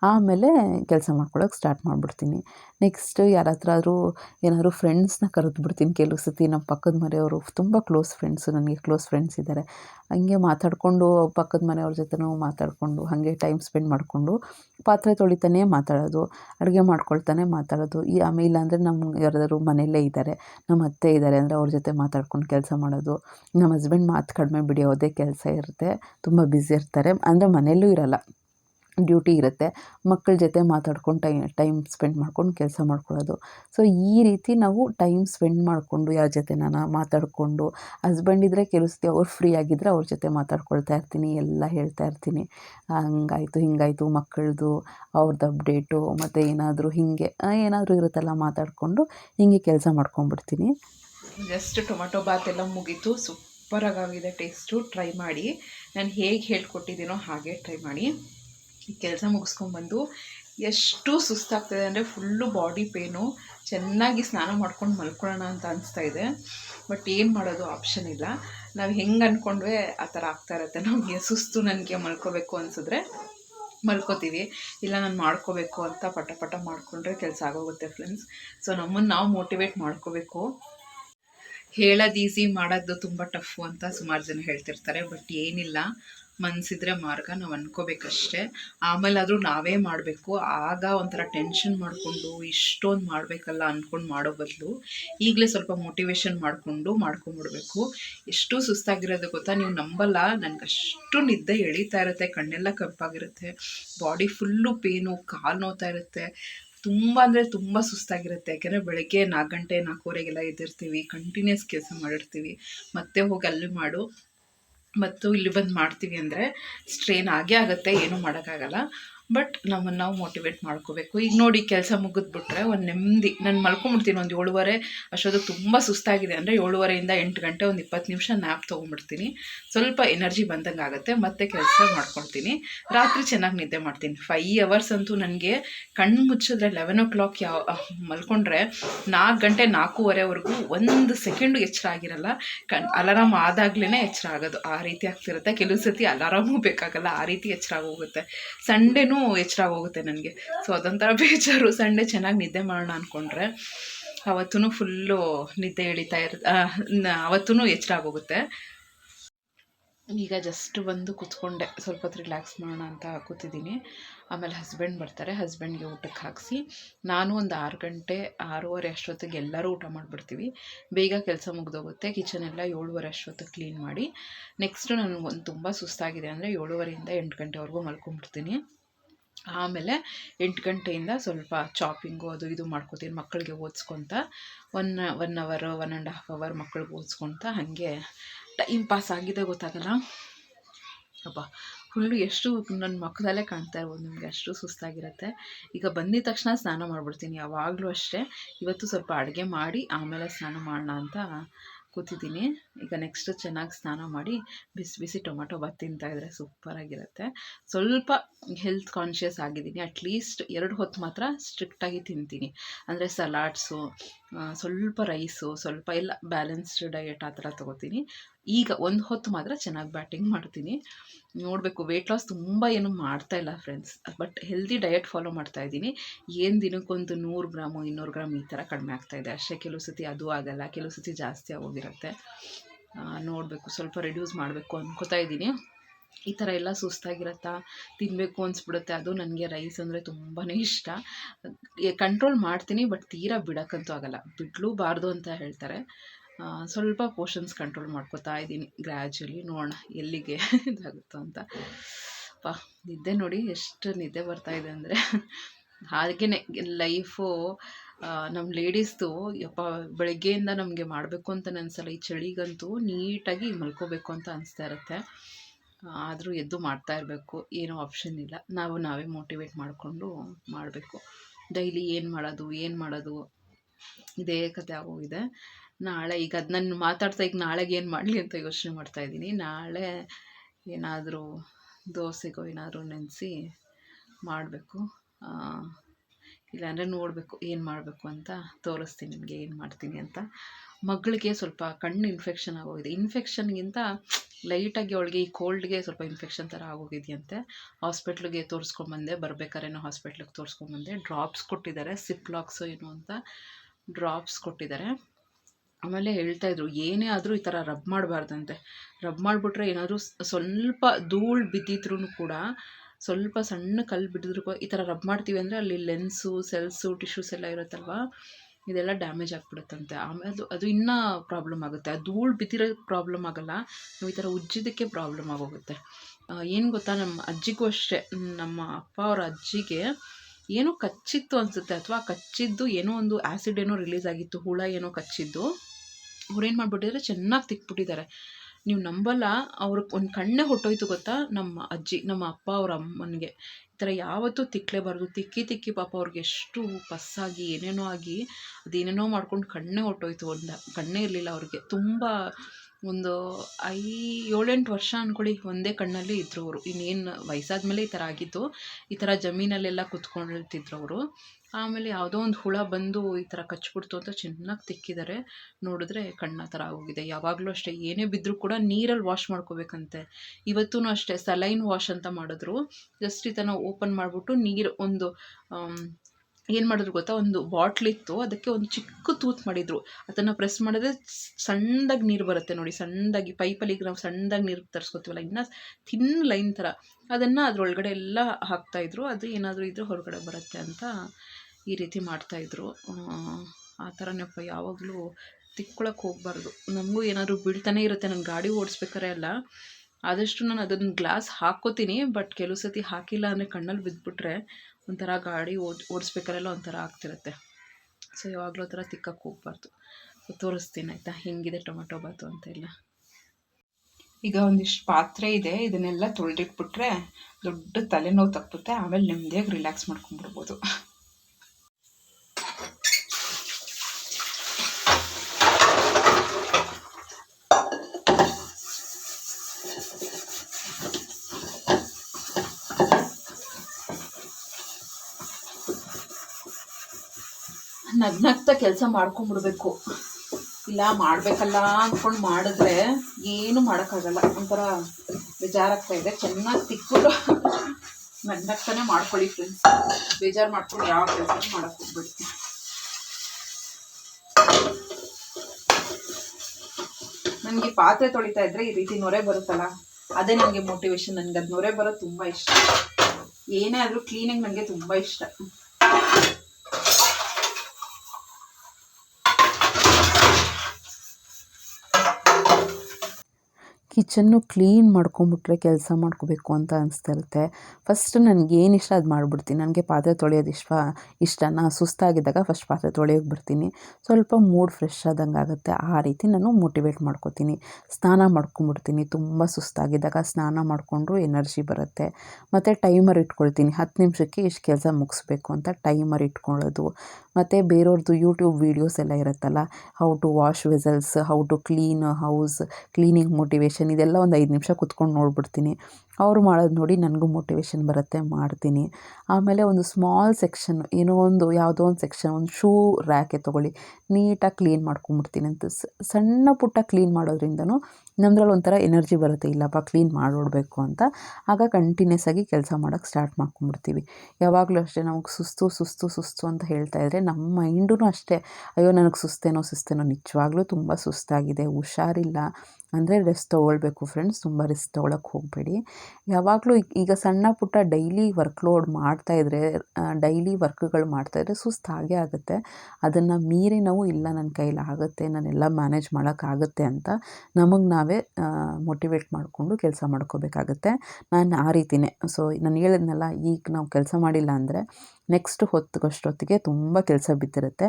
A: ಆಮೇಲೆ ಕೆಲಸ ಮಾಡ್ಕೊಳ್ಳೋಕೆ ಸ್ಟಾರ್ಟ್ ಮಾಡಿಬಿಡ್ತೀನಿ. ನೆಕ್ಸ್ಟ್ ಯಾರ ಹತ್ರಾದ್ರೂ ಏನಾದ್ರು ಕರೆದು ಬಿಡ್ತೀನಿ. ಕೆಲವು ಸತಿ ನಮ್ಮ ಪಕ್ಕದ ಮನೆಯವರು ತುಂಬ ಕ್ಲೋಸ್ ಫ್ರೆಂಡ್ಸು ನನಗೆ ಕ್ಲೋಸ್ ಫ್ರೆಂಡ್ಸ್ ಇದ್ದಾರೆ ಹಂಗೆ ಮಾತಾಡಿಕೊಂಡು ಪಕ್ಕದ ಮನೆಯವ್ರ ಜೊತೆನೂ ಮಾತಾಡಿಕೊಂಡು, ಹಾಗೆ ಟೈಮ್ ಸ್ಪೆಂಡ್ ಮಾಡಿಕೊಂಡು ಪಾತ್ರೆ ತೊಳಿತಾನೆ ಮಾತಾಡೋದು, ಅಡುಗೆ ಮಾಡ್ಕೊಳ್ತಾನೆ ಮಾತಾಡೋದು. ಈ ಆಮೇಲೆ ಇಲ್ಲಾಂದರೆ ನಮ್ಮ ಯಾರಾದರೂ ಮನೆಯಲ್ಲೇ ಇದ್ದಾರೆ ನಮ್ಮ ಅತ್ತೆ ಇದ್ದಾರೆ ಅಂದರೆ ಅವ್ರ ಜೊತೆ ಮಾತಾಡ್ಕೊಂಡು ಕೆಲಸ ಮಾಡೋದು. ನಮ್ಮ ಹಸ್ಬೆಂಡ್ ಮಾತು ಕಡಿಮೆ ಬಿಡಿಯೋದೇ ಕೆಲಸ ಇರುತ್ತೆ, ತುಂಬ ಬ್ಯುಸಿ ಇರ್ತಾರೆ. ಅಂದರೆ ಮನೆಯಲ್ಲೂ ಇರಲ್ಲ. ಡ್ಯೂಟಿ ಇರುತ್ತೆ. ಮಕ್ಕಳ ಜೊತೆ ಮಾತಾಡ್ಕೊಂಡು ಟೈ, ಟೈಮ್ ಸ್ಪೆಂಡ್ ಮಾಡ್ಕೊಂಡು ಕೆಲಸ ಮಾಡ್ಕೊಳ್ಳೋದು. ಸೊ, ಈ ರೀತಿ ನಾವು ಟೈಮ್ ಸ್ಪೆಂಡ್ ಮಾಡಿಕೊಂಡು ಯಾರ ಜೊತೆ ನಾನು ಮಾತಾಡಿಕೊಂಡು, ಹಸ್ಬೆಂಡ್ ಇದ್ದರೆ ಕೆಲವು ಸತಿ ಅವ್ರು ಫ್ರೀ ಆಗಿದ್ದರೆ ಅವ್ರ ಜೊತೆ ಮಾತಾಡ್ಕೊಳ್ತಾ ಇರ್ತೀನಿ, ಎಲ್ಲ ಹೇಳ್ತಾ ಇರ್ತೀನಿ. ಹಂಗಾಯಿತು, ಹಿಂಗಾಯಿತು, ಮಕ್ಕಳದು ಅವ್ರದ್ದು ಅಪ್ಡೇಟು, ಮತ್ತು ಏನಾದರೂ ಹೀಗೆ ಏನಾದರೂ ಇರುತ್ತಲ್ಲ ಮಾತಾಡಿಕೊಂಡು, ಹೀಗೆ ಕೆಲಸ ಮಾಡ್ಕೊಂಡ್ಬಿಡ್ತೀನಿ.
B: ಜಸ್ಟ್ ಟೊಮೆಟೊ ಬಾತ್ ಎಲ್ಲ ಮುಗೀತು. ಸೂಪರಾಗಿ ಆಗಿದೆ ಟೇಸ್ಟು. ಟ್ರೈ ಮಾಡಿ. ನಾನು ಹೇಗೆ ಹೇಳ್ಕೊಟ್ಟಿದ್ದೀನೋ ಹಾಗೆ ಟ್ರೈ ಮಾಡಿ. ಈ ಕೆಲಸ ಮುಗಿಸ್ಕೊಂಡ್ಬಂದು ಎಷ್ಟು ಸುಸ್ತಾಗ್ತಿದೆ ಅಂದರೆ ಫುಲ್ಲು ಬಾಡಿ ಪೇನು ಚೆನ್ನಾಗಿ ಸ್ನಾನ ಮಾಡ್ಕೊಂಡು ಮಲ್ಕೊಳ್ಳೋಣ ಅಂತ ಅನಿಸ್ತಾ ಇದೆ. ಬಟ್ ಏನು ಮಾಡೋದು ಆಪ್ಷನ್ ಇಲ್ಲ. ನಾವು ಹೆಂಗೆ ಅಂದ್ಕೊಂಡ್ವೆ ಆ ಥರ ಆಗ್ತಾ ಇರುತ್ತೆ. ನಮಗೆ ಸುಸ್ತು ನನಗೆ ಮಲ್ಕೋಬೇಕು ಅನಿಸಿದ್ರೆ ಮಲ್ಕೋತೀವಿ. ಇಲ್ಲ ನಾನು ಮಾಡ್ಕೋಬೇಕು ಅಂತ ಪಟ ಪಟ ಮಾಡಿಕೊಂಡ್ರೆ ಕೆಲಸ ಆಗೋಗುತ್ತೆ ಫ್ರೆಂಡ್ಸ್ ಸೊ ನಮ್ಮನ್ನು ನಾವು ಮೋಟಿವೇಟ್ ಮಾಡ್ಕೋಬೇಕು. ಹೇಳೋದು ಈಸಿ ಮಾಡೋದು ತುಂಬ ಟಫು ಅಂತ ಸುಮಾರು ಜನ ಹೇಳ್ತಿರ್ತಾರೆ ಬಟ್ ಏನಿಲ್ಲ. ಮನಸ್ಸಿದ್ರೆ ಮಾರ್ಗ ನಾವು ಅನ್ಕೋಬೇಕಷ್ಟೇ. ಆಮೇಲೆ ಆದರೂ ನಾವೇ ಮಾಡಬೇಕು. ಆಗ ಒಂಥರ ಟೆನ್ಷನ್ ಮಾಡಿಕೊಂಡು ಇಷ್ಟೊಂದು ಮಾಡಬೇಕಲ್ಲ ಅಂದ್ಕೊಂಡು ಮಾಡೋ ಬದಲು ಈಗಲೇ ಸ್ವಲ್ಪ ಮೋಟಿವೇಶನ್ ಮಾಡಿಕೊಂಡು ಮಾಡ್ಕೊಂಬಿಡ್ಬೇಕು. ಎಷ್ಟು ಸುಸ್ತಾಗಿರೋದು ಗೊತ್ತಾ? ನೀವು ನಂಬಲ್ಲ. ನನಗೆ ಅಷ್ಟು ನಿದ್ದೆ ಎಳೀತಾ ಇರುತ್ತೆ. ಕಣ್ಣೆಲ್ಲ ಕಪ್ಪಾಗಿರುತ್ತೆ. ಬಾಡಿ ಫುಲ್ಲು ಪೇನು ಕಾಲು ನೋವ್ತಾ ಇರುತ್ತೆ. ತುಂಬ ಅಂದರೆ ತುಂಬ ಸುಸ್ತಾಗಿರುತ್ತೆ. ಯಾಕೆಂದರೆ ಬೆಳಗ್ಗೆ ನಾಲ್ಕು ಗಂಟೆ, ನಾಲ್ಕೂವರೆಗೆಲ್ಲ ಎದ್ದಿರ್ತೀವಿ ಕಂಟಿನ್ಯೂಸ್ ಕೆಲಸ ಮಾಡಿರ್ತೀವಿ. ಮತ್ತೆ ಹೋಗಿ ಅಲ್ಲಿ ಮಾಡು. ಮತ್ತು ಇಲ್ಲಿ ಬಂದು ಮಾಡ್ತೀವಿ ಅಂದರೆ ಸ್ಟ್ರೈನ್ ಆಗೇ ಆಗುತ್ತೆ, ಏನೂ ಮಾಡೋಕ್ಕಾಗಲ್ಲ. ಬಟ್ ನಮ್ಮನ್ನು ನಾವು ಮೋಟಿವೇಟ್ ಮಾಡ್ಕೋಬೇಕು. ಈಗ ನೋಡಿ ಕೆಲಸ ಮುಗಿದ್ಬಿಟ್ರೆ ಒಂದು ನೆಮ್ಮದಿ. ನಾನು ಮಲ್ಕೊಂಬಿಡ್ತೀನಿ ಒಂದು ಏಳುವರೆ. ಅಷ್ಟೊತ್ತಿಗೆ ತುಂಬ ಸುಸ್ತಾಗಿದೆ ಅಂದರೆ ಏಳುವರೆಯಿಂದ ಎಂಟು ಗಂಟೆ ಒಂದು ಇಪ್ಪತ್ತು ನಿಮಿಷ ನ್ಯಾಪ್ ತೊಗೊಂಬಿಡ್ತೀನಿ. ಸ್ವಲ್ಪ ಎನರ್ಜಿ ಬಂದಂಗೆ ಆಗುತ್ತೆ. ಮತ್ತೆ ಕೆಲಸ ಮಾಡ್ಕೊಳ್ತೀನಿ. ರಾತ್ರಿ ಚೆನ್ನಾಗಿ ನಿದ್ದೆ ಮಾಡ್ತೀನಿ. ಫೈ ಅವರ್ಸ್ ಅಂತೂ ನನಗೆ ಕಣ್ಣು ಮುಚ್ಚಿದ್ರೆ ಲೆವೆನ್ ಓ ಕ್ಲಾಕ್ ಯಾವ ಮಲ್ಕೊಂಡ್ರೆ ನಾಲ್ಕು ಗಂಟೆ ನಾಲ್ಕೂವರೆವರೆಗೂ ಒಂದು ಸೆಕೆಂಡು ಎಚ್ಚರ ಆಗಿರಲ್ಲ. ಕಣ್, ಅಲಾರಾಮ್ ಆದಾಗ್ಲೇ ಎಚ್ಚರ ಆಗೋದು. ಆ ರೀತಿ ಆಗ್ತಿರುತ್ತೆ. ಕೆಲವು ಸತಿ ಅಲಾರಾಮು ಬೇಕಾಗಲ್ಲ. ಆ ರೀತಿ ಎಚ್ಚರ ಆಗೋಗುತ್ತೆ. ಸಂಡೇನೂ ಎಚ್ಚರ ಹೋಗುತ್ತೆ ನನಗೆ. ಸೊ ಅದೊಂಥರ ಬೇಜಾರು. ಸಂಡೇ ಚೆನ್ನಾಗಿ ನಿದ್ದೆ ಮಾಡೋಣ ಅಂದ್ಕೊಂಡ್ರೆ ಅವತ್ತೂ ಫುಲ್ಲು ನಿದ್ದೆ ಎಳಿತಾ ಇರ ಅವತ್ತೂ ಎಚ್ಚರ ಆಗೋಗುತ್ತೆ. ಈಗ ಜಸ್ಟ್ ಬಂದು ಕೂತ್ಕೊಂಡೆ. ಸ್ವಲ್ಪ ಹೊತ್ತು ರಿಲ್ಯಾಕ್ಸ್ ಮಾಡೋಣ ಅಂತ ಕೂತಿದ್ದೀನಿ. ಆಮೇಲೆ ಹಸ್ಬೆಂಡ್ ಬರ್ತಾರೆ. ಹಸ್ಬೆಂಡ್ಗೆ ಊಟಕ್ಕೆ ಹಾಕಿಸಿ. ನಾನು ಒಂದು ಆರು ಗಂಟೆ, ಆರೂವರೆ ಅಷ್ಟೊತ್ತಿಗೆ ಎಲ್ಲರೂ ಊಟ ಮಾಡಿಬಿಡ್ತೀವಿ. ಬೇಗ ಕೆಲಸ ಮುಗ್ದೋಗುತ್ತೆ. ಕಿಚನ್ ಎಲ್ಲ ಏಳುವರೆ ಅಷ್ಟೊತ್ತಿಗೆ ಕ್ಲೀನ್ ಮಾಡಿ. ನೆಕ್ಸ್ಟು ನನಗೆ ಒಂದು ತುಂಬ ಸುಸ್ತಾಗಿದೆ ಅಂದರೆ ಏಳುವರೆಯಿಂದ ಎಂಟು ಗಂಟೆವರೆಗೂ ಮಲ್ಕೊಂಡ್ಬಿಡ್ತೀನಿ. ಆಮೇಲೆ ಎಂಟು ಗಂಟೆಯಿಂದ ಸ್ವಲ್ಪ ಚಾಪಿಂಗು ಅದು ಇದು ಮಾಡ್ಕೋತೀನಿ ಮಕ್ಕಳಿಗೆ ಓದಿಸ್ಕೊತ. One one hour one and half hour ಮಕ್ಳಿಗೆ ಓದಿಸ್ಕೊತ ಹಾಗೆ ಟೈಮ್ ಪಾಸ್ ಆಗಿದೆ ಗೊತ್ತಾಗಲ್ಲ? ಅಪ್ಪ ಫುಲ್ಲು ಎಷ್ಟು ನನ್ನ ಮುಖದಲ್ಲೇ ಕಾಣ್ತಾ ಇರ್ಬೋದು ನಿಮಗೆ, ಅಷ್ಟು ಸುಸ್ತಾಗಿರುತ್ತೆ. ಈಗ ಬಂದಿದ ತಕ್ಷಣ ಸ್ನಾನ ಮಾಡಿಬಿಡ್ತೀನಿ, ಯಾವಾಗಲೂ ಅಷ್ಟೇ. ಇವತ್ತು ಸ್ವಲ್ಪ ಅಡುಗೆ ಮಾಡಿ, ಆಮೇಲೆ ಸ್ನಾನ ಮಾಡೋಣ ಅಂತ ಕೂತಿದ್ದೀನಿ. ಈಗ ನೆಕ್ಸ್ಟ್ ಚೆನ್ನಾಗಿ ಸ್ನಾನ ಮಾಡಿ ಬಿಸಿ ಬಿಸಿ ಟೊಮೆಟೊ ಬಾತ್ ತಿಂತಾಯಿದ್ರೆ ಸೂಪರಾಗಿರುತ್ತೆ ಸ್ವಲ್ಪ ಹೆಲ್ತ್ ಕಾನ್ಷಿಯಸ್ ಆಗಿದ್ದೀನಿ. ಅಟ್ಲೀಸ್ಟ್ ಎರಡು ಹೊತ್ತು ಮಾತ್ರ ಸ್ಟ್ರಿಕ್ಟಾಗಿ ತಿಂತೀನಿ. ಅಂದರೆ ಸಲಾಡ್ಸು ಸ್ವಲ್ಪ ರೈಸು ಸ್ವಲ್ಪ ಎಲ್ಲ ಬ್ಯಾಲೆನ್ಸ್ಡ್ ಡಯೆಟ್ ಆ ಥರ ತೊಗೋತೀನಿ. ಈಗ ಒಂದು ಹೊತ್ತು ಮಾತ್ರ ಚೆನ್ನಾಗಿ ಬ್ಯಾಟಿಂಗ್ ಮಾಡ್ತೀನಿ. ನೋಡಬೇಕು ವೆಯ್ಟ್ ಲಾಸ್ ತುಂಬ ಏನು ಮಾಡ್ತಾ ಇಲ್ಲ friends but healthy diet follow ಮಾಡ್ತಾ ಇದ್ದೀನಿ. ಏನು ದಿನಕ್ಕೊಂದು ನೂರು ಗ್ರಾಮು, ಇನ್ನೂರು ಗ್ರಾಮ್ ಈ ಥರ ಕಡಿಮೆ ಆಗ್ತಾ ಇದೆ. ಅಷ್ಟೇ ಕೆಲವು ಸತಿ ಅದು ಆಗಲ್ಲ, ಕೆಲವು ಸತಿ ಜಾಸ್ತಿ ಆಗೋಗಿರುತ್ತೆ. ನೋಡಬೇಕು, ಸ್ವಲ್ಪ ರಿಡ್ಯೂಸ್ ಮಾಡಬೇಕು ಅಂದ್ಕೋತಾ ಇದ್ದೀನಿ. ಈ ಥರ ಎಲ್ಲ ಸುಸ್ತಾಗಿರತ್ತಾ ತಿನ್ನಬೇಕು ಅನಿಸ್ಬಿಡುತ್ತೆ. ಅದು ನನಗೆ ರೈಸ್ ಅಂದರೆ ತುಂಬಾ ಇಷ್ಟ. ಕಂಟ್ರೋಲ್ ಮಾಡ್ತೀನಿ ಬಟ್ ತೀರಾ ಬಿಡೋಕ್ಕಂತೂ ಆಗಲ್ಲ. ಬಿಡಲೂಬಾರ್ದು ಅಂತ ಹೇಳ್ತಾರೆ. ಸ್ವಲ್ಪ ಪೋರ್ಷನ್ಸ್ ಕಂಟ್ರೋಲ್ ಮಾಡ್ಕೋತಾ ಇದ್ದೀನಿ. ಗ್ರ್ಯಾಜುಲಿ ನೋಡೋಣ ಎಲ್ಲಿಗೆ ಇದಾಗುತ್ತೋ ಅಂತ. ಪಾ, ನಿದ್ದೆ ನೋಡಿ ಎಷ್ಟು ನಿದ್ದೆ ಬರ್ತಾ ಇದೆ ಅಂದರೆ. ಹಾಗೇ ಲೈಫು ನಮ್ಮ ಲೇಡೀಸ್ದು ಯಪ್ಪ, ಬೆಳಗ್ಗೆಯಿಂದ ನಮಗೆ ಮಾಡಬೇಕು ಅಂತ ಅನಿಸಲ್ಲ ಈ ಚಳಿಗಂತೂ ನೀಟಾಗಿ ಮಲ್ಕೋಬೇಕು ಅಂತ ಅನಿಸ್ತಾ ಇರುತ್ತೆ. ಆದರೂ ಎದ್ದು ಮಾಡ್ತಾ ಇರಬೇಕು. ಏನೂ ಆಪ್ಷನ್ ಇಲ್ಲ. ನಾವು ನಾವೇ ಮೋಟಿವೇಟ್ ಮಾಡಿಕೊಂಡು ಮಾಡಬೇಕು. ಡೈಲಿ ಏನು ಮಾಡೋದು ಏನು ಮಾಡೋದು? ಇದೇ ಕತೆ ಆಗೋಗಿದೆ. ನಾಳೆ ಈಗ ಅದು ನಾನು ಮಾತಾಡ್ತಾ ಈಗ ನಾಳೆಗೆ ಏನು ಮಾಡಲಿ ಅಂತ ಯೋಚನೆ ಮಾಡ್ತಾ ಇದ್ದೀನಿ. ನಾಳೆ ಏನಾದರೂ ದೋಸೆಗೋ ಏನಾದರೂ ನೆನೆಸಿ ಮಾಡಬೇಕು. ಇಲ್ಲಾಂದರೆ ನೋಡಬೇಕು ಏನು ಮಾಡಬೇಕು ಅಂತ ತೋರಿಸ್ತೀನಿ ನಿಮಗೆ ಏನು ಮಾಡ್ತೀನಿ ಅಂತ. ಮಗಳಿಗೆ ಸ್ವಲ್ಪ ಕಣ್ಣು ಇನ್ಫೆಕ್ಷನ್ ಆಗೋಗಿದೆ. ಇನ್ಫೆಕ್ಷನ್ಗಿಂತ ಲೈಟಾಗಿ ಅವಳಿಗೆ ಈ ಕೋಲ್ಡ್ಗೆ ಸ್ವಲ್ಪ ಇನ್ಫೆಕ್ಷನ್ ಥರ ಆಗೋಗಿದೆಯಂತೆ. ಹಾಸ್ಪಿಟ್ಲಿಗೆ ತೋರಿಸ್ಕೊಂಬಂದೆ ಬರ್ಬೇಕಾರೇನೋ ಹಾಸ್ಪಿಟ್ಲಿಗೆ ತೋರಿಸ್ಕೊಂಬಂದೆ ಡ್ರಾಪ್ಸ್ ಕೊಟ್ಟಿದ್ದಾರೆ. ಸಿಪ್ಲಾಕ್ಸು ಏನು ಅಂತ ಡ್ರಾಪ್ಸ್ ಕೊಟ್ಟಿದ್ದಾರೆ. ಆಮೇಲೆ ಹೇಳ್ತಾ ಇದ್ರು, ಏನೇ ಆದರೂ ಈ ಥರ ರಬ್ ಮಾಡಬಾರ್ದಂತೆ. ರಬ್ ಮಾಡಿಬಿಟ್ರೆ ಏನಾದರೂ ಸ್ವಲ್ಪ ಧೂಳು ಬಿದ್ದಿದ್ರೂ ಕೂಡ, ಸ್ವಲ್ಪ ಸಣ್ಣ ಕಲ್ಲು ಬಿದ್ದಿದ್ರು ಈ ಥರ ರಬ್ ಮಾಡ್ತೀವಿ ಅಂದರೆ ಅಲ್ಲಿ ಲೆನ್ಸು ಸೆಲ್ಸು ಟಿಶ್ಯೂಸ್ ಎಲ್ಲ ಇರುತ್ತಲ್ವಾ, ಇದೆಲ್ಲ ಡ್ಯಾಮೇಜ್ ಆಗಿಬಿಡುತ್ತಂತೆ. ಆಮೇಲೆ ಅದು ಅದು ಇನ್ನೂ ಪ್ರಾಬ್ಲಮ್ ಆಗುತ್ತೆ. ಆ ಧೂಳು ಬಿದ್ದಿರೋ ಪ್ರಾಬ್ಲಮ್ ಆಗಲ್ಲ, ನಾವು ಈ ಥರ ಉಜ್ಜಿದ್ದಕ್ಕೆ ಪ್ರಾಬ್ಲಮ್ ಆಗೋಗುತ್ತೆ. ಏನು ಗೊತ್ತಾ ನಮ್ಮ ಅಜ್ಜಿಗೂ ಅಷ್ಟೇ. ನಮ್ಮ ಅಪ್ಪ ಅವರ ಅಜ್ಜಿಗೆ ಏನೋ ಕಚ್ಚಿತ್ತು ಅನಿಸುತ್ತೆ, ಅಥವಾ ಕಚ್ಚಿದ್ದು ಏನೋ ಒಂದು ಆ್ಯಸಿಡ್ ಏನೋ ರಿಲೀಸ್ ಆಗಿತ್ತು, ಹುಳ ಏನೋ ಕಚ್ಚಿದ್ದು. ಅವ್ರು ಏನು ಮಾಡಿಬಿಟ್ಟಿದ್ರೆ ಚೆನ್ನಾಗಿ ತಿಕ್ಬಿಟ್ಟಿದ್ದಾರೆ. ನೀವು ನಂಬಲ್ಲ ಅವ್ರಿಗೆ ಒಂದು ಕಣ್ಣೇ ಹೊಟ್ಟೋಯ್ತು ಗೊತ್ತಾ? ನಮ್ಮ ಅಜ್ಜಿ, ನಮ್ಮ ಅಪ್ಪ ಅವ್ರ ಅಮ್ಮನಿಗೆ. ಈ ಥರ ಯಾವತ್ತೂ ತಿಕ್ಕಲೇಬಾರ್ದು ತಿಕ್ಕಿ ತಿಕ್ಕಿ ಪಾಪ ಅವ್ರಿಗೆ ಎಷ್ಟು ಪಸ್ಸಾಗಿ, ಏನೇನೋ ಆಗಿ, ಅದೇನೇನೋ ಮಾಡ್ಕೊಂಡು ಕಣ್ಣೇ ಹೊಟ್ಟೋಯ್ತು ಒಂದು. ಕಣ್ಣೇ ಇರಲಿಲ್ಲ ಅವ್ರಿಗೆ. ತುಂಬ ಒಂದು ಐ ಏಳೆಂಟು ವರ್ಷ ಅಂದ್ಕೊಳ್ಳಿ ಒಂದೇ ಕಣ್ಣಲ್ಲಿ ಇದ್ದರು ಅವರು ಇನ್ನೇನು ವಯಸ್ಸಾದ ಮೇಲೆ ಈ ಥರ ಆಗಿತ್ತು ಈ ಥರ ಜಮೀನಲ್ಲೆಲ್ಲ ಕುತ್ಕೊಂಡಿರ್ತಿದ್ರು ಅವರು ಆಮೇಲೆ ಯಾವುದೋ ಒಂದು ಹುಳ ಬಂದು ಈ ಥರ ಕಚ್ಬಿಡ್ತು ಅಂತ ಚೆನ್ನಾಗಿ ತಿಕ್ಕಿದ್ದಾರೆ ನೋಡಿದ್ರೆ ಕಣ್ಣ ಥರ ಆಗೋಗಿದೆ. ಯಾವಾಗಲೂ ಅಷ್ಟೇ, ಏನೇ ಬಿದ್ದರೂ ಕೂಡ ನೀರಲ್ಲಿ ವಾಶ್ ಮಾಡ್ಕೋಬೇಕಂತೆ. ಇವತ್ತೂ ಅಷ್ಟೇ, ಸಲೈನ್ ವಾಶ್ ಅಂತ ಮಾಡಿದ್ರು. ಜಸ್ಟ್ ಈ ಥರ ಓಪನ್ ಮಾಡಿಬಿಟ್ಟು ನೀರು ಒಂದು ಏನು ಮಾಡಿದ್ರು ಗೊತ್ತಾ? ಒಂದು ಬಾಟ್ಲಿತ್ತು ಅದಕ್ಕೆ ಒಂದು ಚಿಕ್ಕ ತೂತ್ ಮಾಡಿದರು. ಅದನ್ನು ಪ್ರೆಸ್ ಮಾಡಿದ್ರೆ ಸಣ್ಣದಾಗಿ ನೀರು ಬರುತ್ತೆ ನೋಡಿ. ಸಣ್ಣದಾಗಿ ಪೈಪಲ್ಲಿ ನಾವು ಸಣ್ಣದಾಗಿ ನೀರು ತರಿಸ್ಕೊತೀವಲ್ಲ, ಇನ್ನು ಥಿನ್ ಲೈನ್ ಥರ. ಅದನ್ನು ಅದರೊಳಗಡೆ ಎಲ್ಲ ಹಾಕ್ತಾಯಿದ್ರು ಅದು ಏನಾದರೂ ಇದ್ದರೆ ಹೊರಗಡೆ ಬರುತ್ತೆ ಅಂತ ಈ ರೀತಿ ಮಾಡ್ತಾಯಿದ್ರು ಆ ಥರನೇಪ್ಪ ಯಾವಾಗಲೂ ತಿಕ್ಕೊಳಕ್ಕೆ ಹೋಗಬಾರ್ದು. ನಮಗೂ ಏನಾದರೂ ಬೀಳ್ತಾನೆ ಇರುತ್ತೆ. ನಾನು ಗಾಡಿ ಓಡಿಸ್ಬೇಕಾರೆ ಅಲ್ಲ. ಆದಷ್ಟು ನಾನು ಅದನ್ನು ಗ್ಲಾಸ್ ಹಾಕ್ಕೋತೀನಿ. ಬಟ್ ಕೆಲವು ಸತಿ ಹಾಕಿಲ್ಲ ಅಂದರೆ ಕಣ್ಣಲ್ಲಿ ಬಿದ್ದುಬಿಟ್ರೆ ಒಂಥರ ಗಾಡಿ ಓಡ್, ಓಡಿಸ್ಬೇಕಾರೆಲ್ಲ ಒಂಥರ ಆಗ್ತಿರುತ್ತೆ. ಸೊ, ಯಾವಾಗಲೂ ಥರ ತಿಕ್ಕಕ್ಕೆ ಹೋಗ್ಬಾರ್ದು. ಸೊ, ತೋರಿಸ್ತೀನಿ, ಆಯಿತಾ? ಹೆಂಗಿದೆ ಟೊಮೆಟೊ ಬಾತು ಅಂತ ಎಲ್ಲ ಈಗ ಒಂದಿಷ್ಟು ಪಾತ್ರೆ ಇದೆ. ಇದನ್ನೆಲ್ಲ ತೊಳೆದಿಟ್ಬಿಟ್ರೆ ದೊಡ್ಡ ತಲೆನೋವು ತಪ್ಪುತ್ತೆ. ಆಮೇಲೆ ನೆಮ್ಮದಿಯಾಗಿ ರಿಲ್ಯಾಕ್ಸ್ ಮಾಡ್ಕೊಂಡ್ಬಿಡ್ಬೋದು. ನಗ್ನಗ್ತಾ ಕೆಲಸ ಮಾಡ್ಕೊಂಡ್ಬಿಡ್ಬೇಕು ಇಲ್ಲ, ಮಾಡಬೇಕಲ್ಲ ಅಂದ್ಕೊಂಡು ಮಾಡಿದ್ರೆ ಏನು ಮಾಡೋಕ್ಕಾಗಲ್ಲ. ಒಂಥರ ಬೇಜಾರಾಗ್ತಾ ಇದೆ. ಚೆನ್ನಾಗಿ ತಿಕ್ಬಿಟ್ಟು ನಗ್ನಗ್ತಾನೆ ಮಾಡ್ಕೊಳ್ಳಿ ಫ್ರೆಂಡ್ಸ್ ಬೇಜಾರು ಮಾಡ್ಕೊಂಡು ಯಾವ ಕೆಲಸ ಮಾಡೋಕ್ಕೆ ಹೋಗ್ಬೇಡಿ. ನನಗೆ ಪಾತ್ರೆ ತೊಳಿತಾ ಇದ್ರೆ ಈ ರೀತಿ ನೊರೆ ಬರುತ್ತಲ್ಲ, ಅದೇ ನನಗೆ ಮೋಟಿವೇಶನ್ ನನಗೆ ಅದು ನೊರೆ ಬರೋದು ತುಂಬ ಇಷ್ಟ. ಏನೇ ಆದರೂ ಕ್ಲೀನಿಂಗ್ ನನಗೆ ತುಂಬ ಇಷ್ಟ.
A: ಕಿಚನ್ನು ಕ್ಲೀನ್ ಮಾಡ್ಕೊಂಬಿಟ್ರೆ ಕೆಲಸ ಮಾಡ್ಕೋಬೇಕು ಅಂತ ಅನಿಸ್ತಿರುತ್ತೆ. ಫಸ್ಟ್ ನನಗೆ ಏನು ಇಷ್ಟ ಅದು ಮಾಡಿಬಿಡ್ತೀನಿ. ನನಗೆ ಪಾತ್ರೆ ತೊಳೆಯೋದು ಇಷ್ಟ ಇಷ್ಟ. ನಾನು ಸುಸ್ತಾಗಿದ್ದಾಗ ಫಸ್ಟ್ ಪಾತ್ರೆ ತೊಳೆಯೋಕೆ ಬರ್ತೀನಿ ಸ್ವಲ್ಪ ಮೂಡ್ ಫ್ರೆಶ್ ಆದಂಗೆ ಆಗುತ್ತೆ. ಆ ರೀತಿ ನಾನು ಮೋಟಿವೇಟ್ ಮಾಡ್ಕೋತೀನಿ. ಸ್ನಾನ ಮಾಡ್ಕೊಂಬಿಡ್ತೀನಿ. ತುಂಬ ಸುಸ್ತಾಗಿದ್ದಾಗ ಸ್ನಾನ ಮಾಡಿಕೊಂಡ್ರು ಎನರ್ಜಿ ಬರುತ್ತೆ. ಮತ್ತು ಟೈಮರ್ ಇಟ್ಕೊಳ್ತೀನಿ. ಹತ್ತು ನಿಮಿಷಕ್ಕೆ ಇಷ್ಟು ಕೆಲಸ ಮುಗಿಸ್ಬೇಕು ಅಂತ ಟೈಮರ್ ಇಟ್ಕೊಳ್ಳೋದು. ಮತ್ತು ಬೇರೆಯವ್ರದ್ದು ಯೂಟ್ಯೂಬ್ ವೀಡಿಯೋಸ್ ಎಲ್ಲ ಇರುತ್ತಲ್ಲ how to wash vessels how to clean house cleaning motivation ಇದೆಲ್ಲ ಒಂದು ಐದು ನಿಮಿಷ ಕುತ್ಕೊಂಡು ನೋಡ್ಬಿಡ್ತೀನಿ. ಅವರು ಮಾಡೋದು ನೋಡಿ ನನಗೂ ಮೋಟಿವೇಶನ್ ಬರುತ್ತೆ, ಮಾಡ್ತೀನಿ. ಆಮೇಲೆ ಒಂದು ಸ್ಮಾಲ್ ಸೆಕ್ಷನ್ ಏನೋ ಒಂದು, ಯಾವುದೋ ಒಂದು ಸೆಕ್ಷನ್ ಒಂದು ಶೂ ರ್ಯಾಕೆ ತೊಗೊಳ್ಳಿ. ನೀಟಾಗಿ ಕ್ಲೀನ್ ಮಾಡ್ಕೊಂಬಿಡ್ತೀನಿ ಅಂತ. ಸಣ್ಣ ಪುಟ್ಟ ಕ್ಲೀನ್ ಮಾಡೋದ್ರಿಂದನೂ ನಮ್ಮದ್ರಲ್ಲಿ ಒಂಥರ ಎನರ್ಜಿ ಬರುತ್ತೆ, ಇಲ್ಲಪ್ಪ ಕ್ಲೀನ್ ಮಾಡಿಬಿಡ್ಬೇಕು ಅಂತ. ಆಗ ಕಂಟಿನ್ಯೂಸ್ ಆಗಿ ಕೆಲಸ ಮಾಡೋಕ್ಕೆ ಸ್ಟಾರ್ಟ್ ಮಾಡ್ಕೊಂಬಿಡ್ತೀವಿ ಯಾವಾಗಲೂ ಅಷ್ಟೇ ನಮಗೆ ಸುಸ್ತು ಸುಸ್ತು ಸುಸ್ತು ಅಂತ ಹೇಳ್ತಾ ಇದ್ದರೆ ನಮ್ಮ ಮೈಂಡೂ ಅಷ್ಟೇ. ಅಯ್ಯೋ, ನನಗೆ ಸುಸ್ತೇನೋ ಸುಸ್ತೇನೋ, ನಿಜವಾಗ್ಲೂ ತುಂಬ ಸುಸ್ತಾಗಿದೆ, ಹುಷಾರಿಲ್ಲ ಅಂದರೆ ರೆಸ್ಟ್ ತೊಗೊಳ್ಬೇಕು ಫ್ರೆಂಡ್ಸ್ ತುಂಬ ರೆಸ್ಟ್ ತೊಗೊಳಕ್ಕೆ ಹೋಗಬೇಡಿ. ಯಾವಾಗಲೂ ಈಗ ಸಣ್ಣ ಪುಟ್ಟ ಡೈಲಿ ವರ್ಕ್ಲೋಡ್ ಮಾಡ್ತಾಯಿದ್ರೆ ಡೈಲಿ ವರ್ಕ್ಗಳು ಮಾಡ್ತಾಯಿದ್ರೆ ಸುಸ್ತಾಗೇ ಆಗುತ್ತೆ. ಅದನ್ನು ಮೀರಿ ನಾವು ಇಲ್ಲ ನನ್ನ ಕೈಲಾಗುತ್ತೆ ನಾನೆಲ್ಲ ಮ್ಯಾನೇಜ್ ಮಾಡೋಕ್ಕಾಗುತ್ತೆ ಅಂತ ನಮಗೆ ನಾವೇ ಮೋಟಿವೇಟ್ ಮಾಡಿಕೊಂಡು ಕೆಲಸ ಮಾಡ್ಕೋಬೇಕಾಗತ್ತೆ. ನಾನು ಆ ರೀತಿಯೇ ಸೊ ನಾನು ಹೇಳಿದ್ನಲ್ಲ, ಈಗ ನಾವು ಕೆಲಸ ಮಾಡಿಲ್ಲ ಅಂದರೆ ನೆಕ್ಸ್ಟ್ ಹೊತ್ತಿಗಷ್ಟೊತ್ತಿಗೆ ತುಂಬ ಕೆಲಸ ಬಿದ್ದಿರುತ್ತೆ.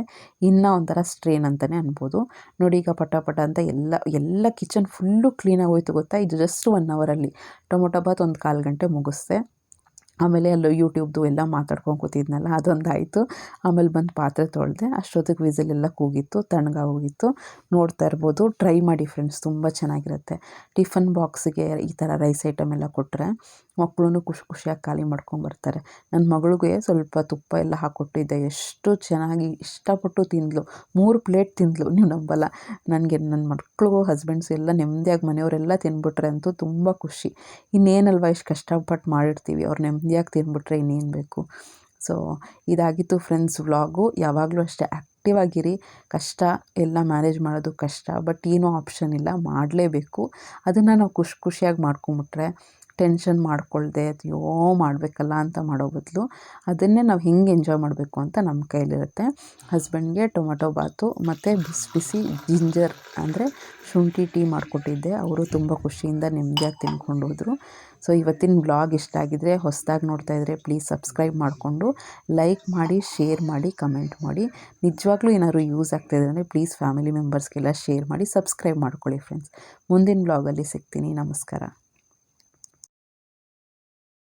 A: ಇನ್ನೂ ಒಂಥರ ಸ್ಟ್ರೇನ್ ಅಂತಲೇ ಅನ್ಬೋದು. ನೋಡಿ ಈಗ ಪಟ ಪಟ ಅಂತ ಎಲ್ಲ ಎಲ್ಲ ಕಿಚನ್ ಫುಲ್ಲು ಕ್ಲೀನಾಗಿ ಹೋಯ್ತು ಗೊತ್ತಾ? ಇದು ಜಸ್ಟ್ ಒನ್ ಅವರಲ್ಲಿ ಟೊಮೊಟೊ ಬಾತ್ ಒಂದು ಕಾಲು ಗಂಟೆ ಮುಗಿಸ್ದೆ ಆಮೇಲೆ ಅಲ್ಲೂ ಯೂಟ್ಯೂಬ್ದು ಎಲ್ಲ ಮಾತಾಡ್ಕೊಂಡು ಕೂತಿದ್ನಲ್ಲ ಅದೊಂದು ಆಯಿತು ಆಮೇಲೆ ಬಂದು ಪಾತ್ರೆ ತೊಳೆದೆ, ಅಷ್ಟೊತ್ತಿಗೆ ವಿಸಿಲೆಲ್ಲ ಕೂಗಿತ್ತು ತಣ್ಣಗಾಗೋಗಿತ್ತು ನೋಡ್ತಾ ಇರ್ಬೋದು, ಟ್ರೈ ಮಾಡಿ ಫ್ರೆಂಡ್ಸ್, ತುಂಬ ಚೆನ್ನಾಗಿರುತ್ತೆ. ಟಿಫನ್ ಬಾಕ್ಸಿಗೆ ಈ ಥರ ರೈಸ್ ಐಟಮ್ ಎಲ್ಲ ಕೊಟ್ಟರೆ ಮಕ್ಕಳು ಖುಷಿ ಖುಷಿಯಾಗಿ ಖಾಲಿ ಮಾಡ್ಕೊಂಬರ್ತಾರೆ ನನ್ನ ಮಗಳಿಗೆ ಸ್ವಲ್ಪ ತುಪ್ಪ ಎಲ್ಲ ಹಾಕ್ಕೊಟ್ಟಿದ್ದೆ ಎಷ್ಟು ಚೆನ್ನಾಗಿ ಇಷ್ಟಪಟ್ಟು ತಿಂದಳು ಮೂರು ಪ್ಲೇಟ್ ತಿಂದಳು ನೀವು ನಂಬಲ್ಲ. ನನಗೆ ನನ್ನ ಮಕ್ಕಳು ಹಸ್ಬೆಂಡ್ಸ್ ಎಲ್ಲ ನೆಮ್ಮದಿಯಾಗಿ ಮನೆಯವರೆಲ್ಲ ತಿಂದ್ಬಿಟ್ರೆ ಅಂತೂ ತುಂಬ ಖುಷಿ. ಇನ್ನೇನಲ್ವ ಇಷ್ಟು ಕಷ್ಟಪಟ್ಟು ಮಾಡಿರ್ತೀವಿ. ಅವ್ರು ನೆಮ್ಮದಿಯಾಗಿ ತಿಂದ್ಬಿಟ್ರೆ ಇನ್ನೇನು ಬೇಕು? ಸೊ, ಇದಾಗಿತ್ತು ಫ್ರೆಂಡ್ಸ್ ವ್ಲಾಗು. ಯಾವಾಗಲೂ ಅಷ್ಟೇ ಆ್ಯಕ್ಟಿವ್ ಆಗಿರಿ. ಕಷ್ಟ ಎಲ್ಲ ಮ್ಯಾನೇಜ್ ಮಾಡೋದು ಕಷ್ಟ. ಬಟ್ ಏನೂ ಆಪ್ಷನ್ ಇಲ್ಲ. ಮಾಡಲೇಬೇಕು. ಅದನ್ನು ನಾವು ಖುಷಿ ಖುಷಿಯಾಗಿ ಮಾಡ್ಕೊಂಬಿಟ್ರೆ ಟೆನ್ಷನ್ ಮಾಡ್ಕೊಳ್ಳದೆ ಅಯ್ಯೋ ಮಾಡಬೇಕಲ್ಲ ಅಂತ ಮಾಡೋ ಬದಲು ಅದನ್ನೇ ನಾವು ಹೆಂಗೆ ಎಂಜಾಯ್ ಮಾಡಬೇಕು ಅಂತ ನಮ್ಮ ಕೈಲಿರುತ್ತೆ. ಹಸ್ಬೆಂಡ್ಗೆ ಟೊಮೆಟೊ ಬಾತು ಮತ್ತು ಬಿಸಿ ಬಿಸಿ ಜಿಂಜರ್ ಅಂದರೆ ಶುಂಠಿ ಟೀ ಮಾಡಿಕೊಟ್ಟಿದ್ದೆ. ಅವರು ತುಂಬ ಖುಷಿಯಿಂದ ನೆಮ್ಮದಿಯಾಗಿ ತಿನ್ಕೊಂಡು ಹೋದರು. ಸೊ ಇವತ್ತಿನ ಬ್ಲಾಗ್ ಇಷ್ಟ ಆಗಿದ್ರೆ ಹೊಸದಾಗಿ ನೋಡ್ತಾ ಇದ್ದರೆ ಪ್ಲೀಸ್ ಸಬ್ಸ್ಕ್ರೈಬ್ ಮಾಡಿಕೊಂಡು ಲೈಕ್ ಮಾಡಿ, ಶೇರ್ ಮಾಡಿ, ಕಮೆಂಟ್ ಮಾಡಿ. ನಿಜವಾಗ್ಲೂ ಏನಾದ್ರು ಯೂಸ್ ಆಗ್ತಾಯಿದೆ ಅಂದರೆ ಪ್ಲೀಸ್ ಫ್ಯಾಮಿಲಿ ಮೆಂಬರ್ಸ್ಗೆಲ್ಲ ಶೇರ್ ಮಾಡಿ, ಸಬ್ಸ್ಕ್ರೈಬ್ ಮಾಡ್ಕೊಳ್ಳಿ ಫ್ರೆಂಡ್ಸ್. ಮುಂದಿನ ಬ್ಲಾಗಲ್ಲಿ ಸಿಗ್ತೀನಿ. ನಮಸ್ಕಾರ.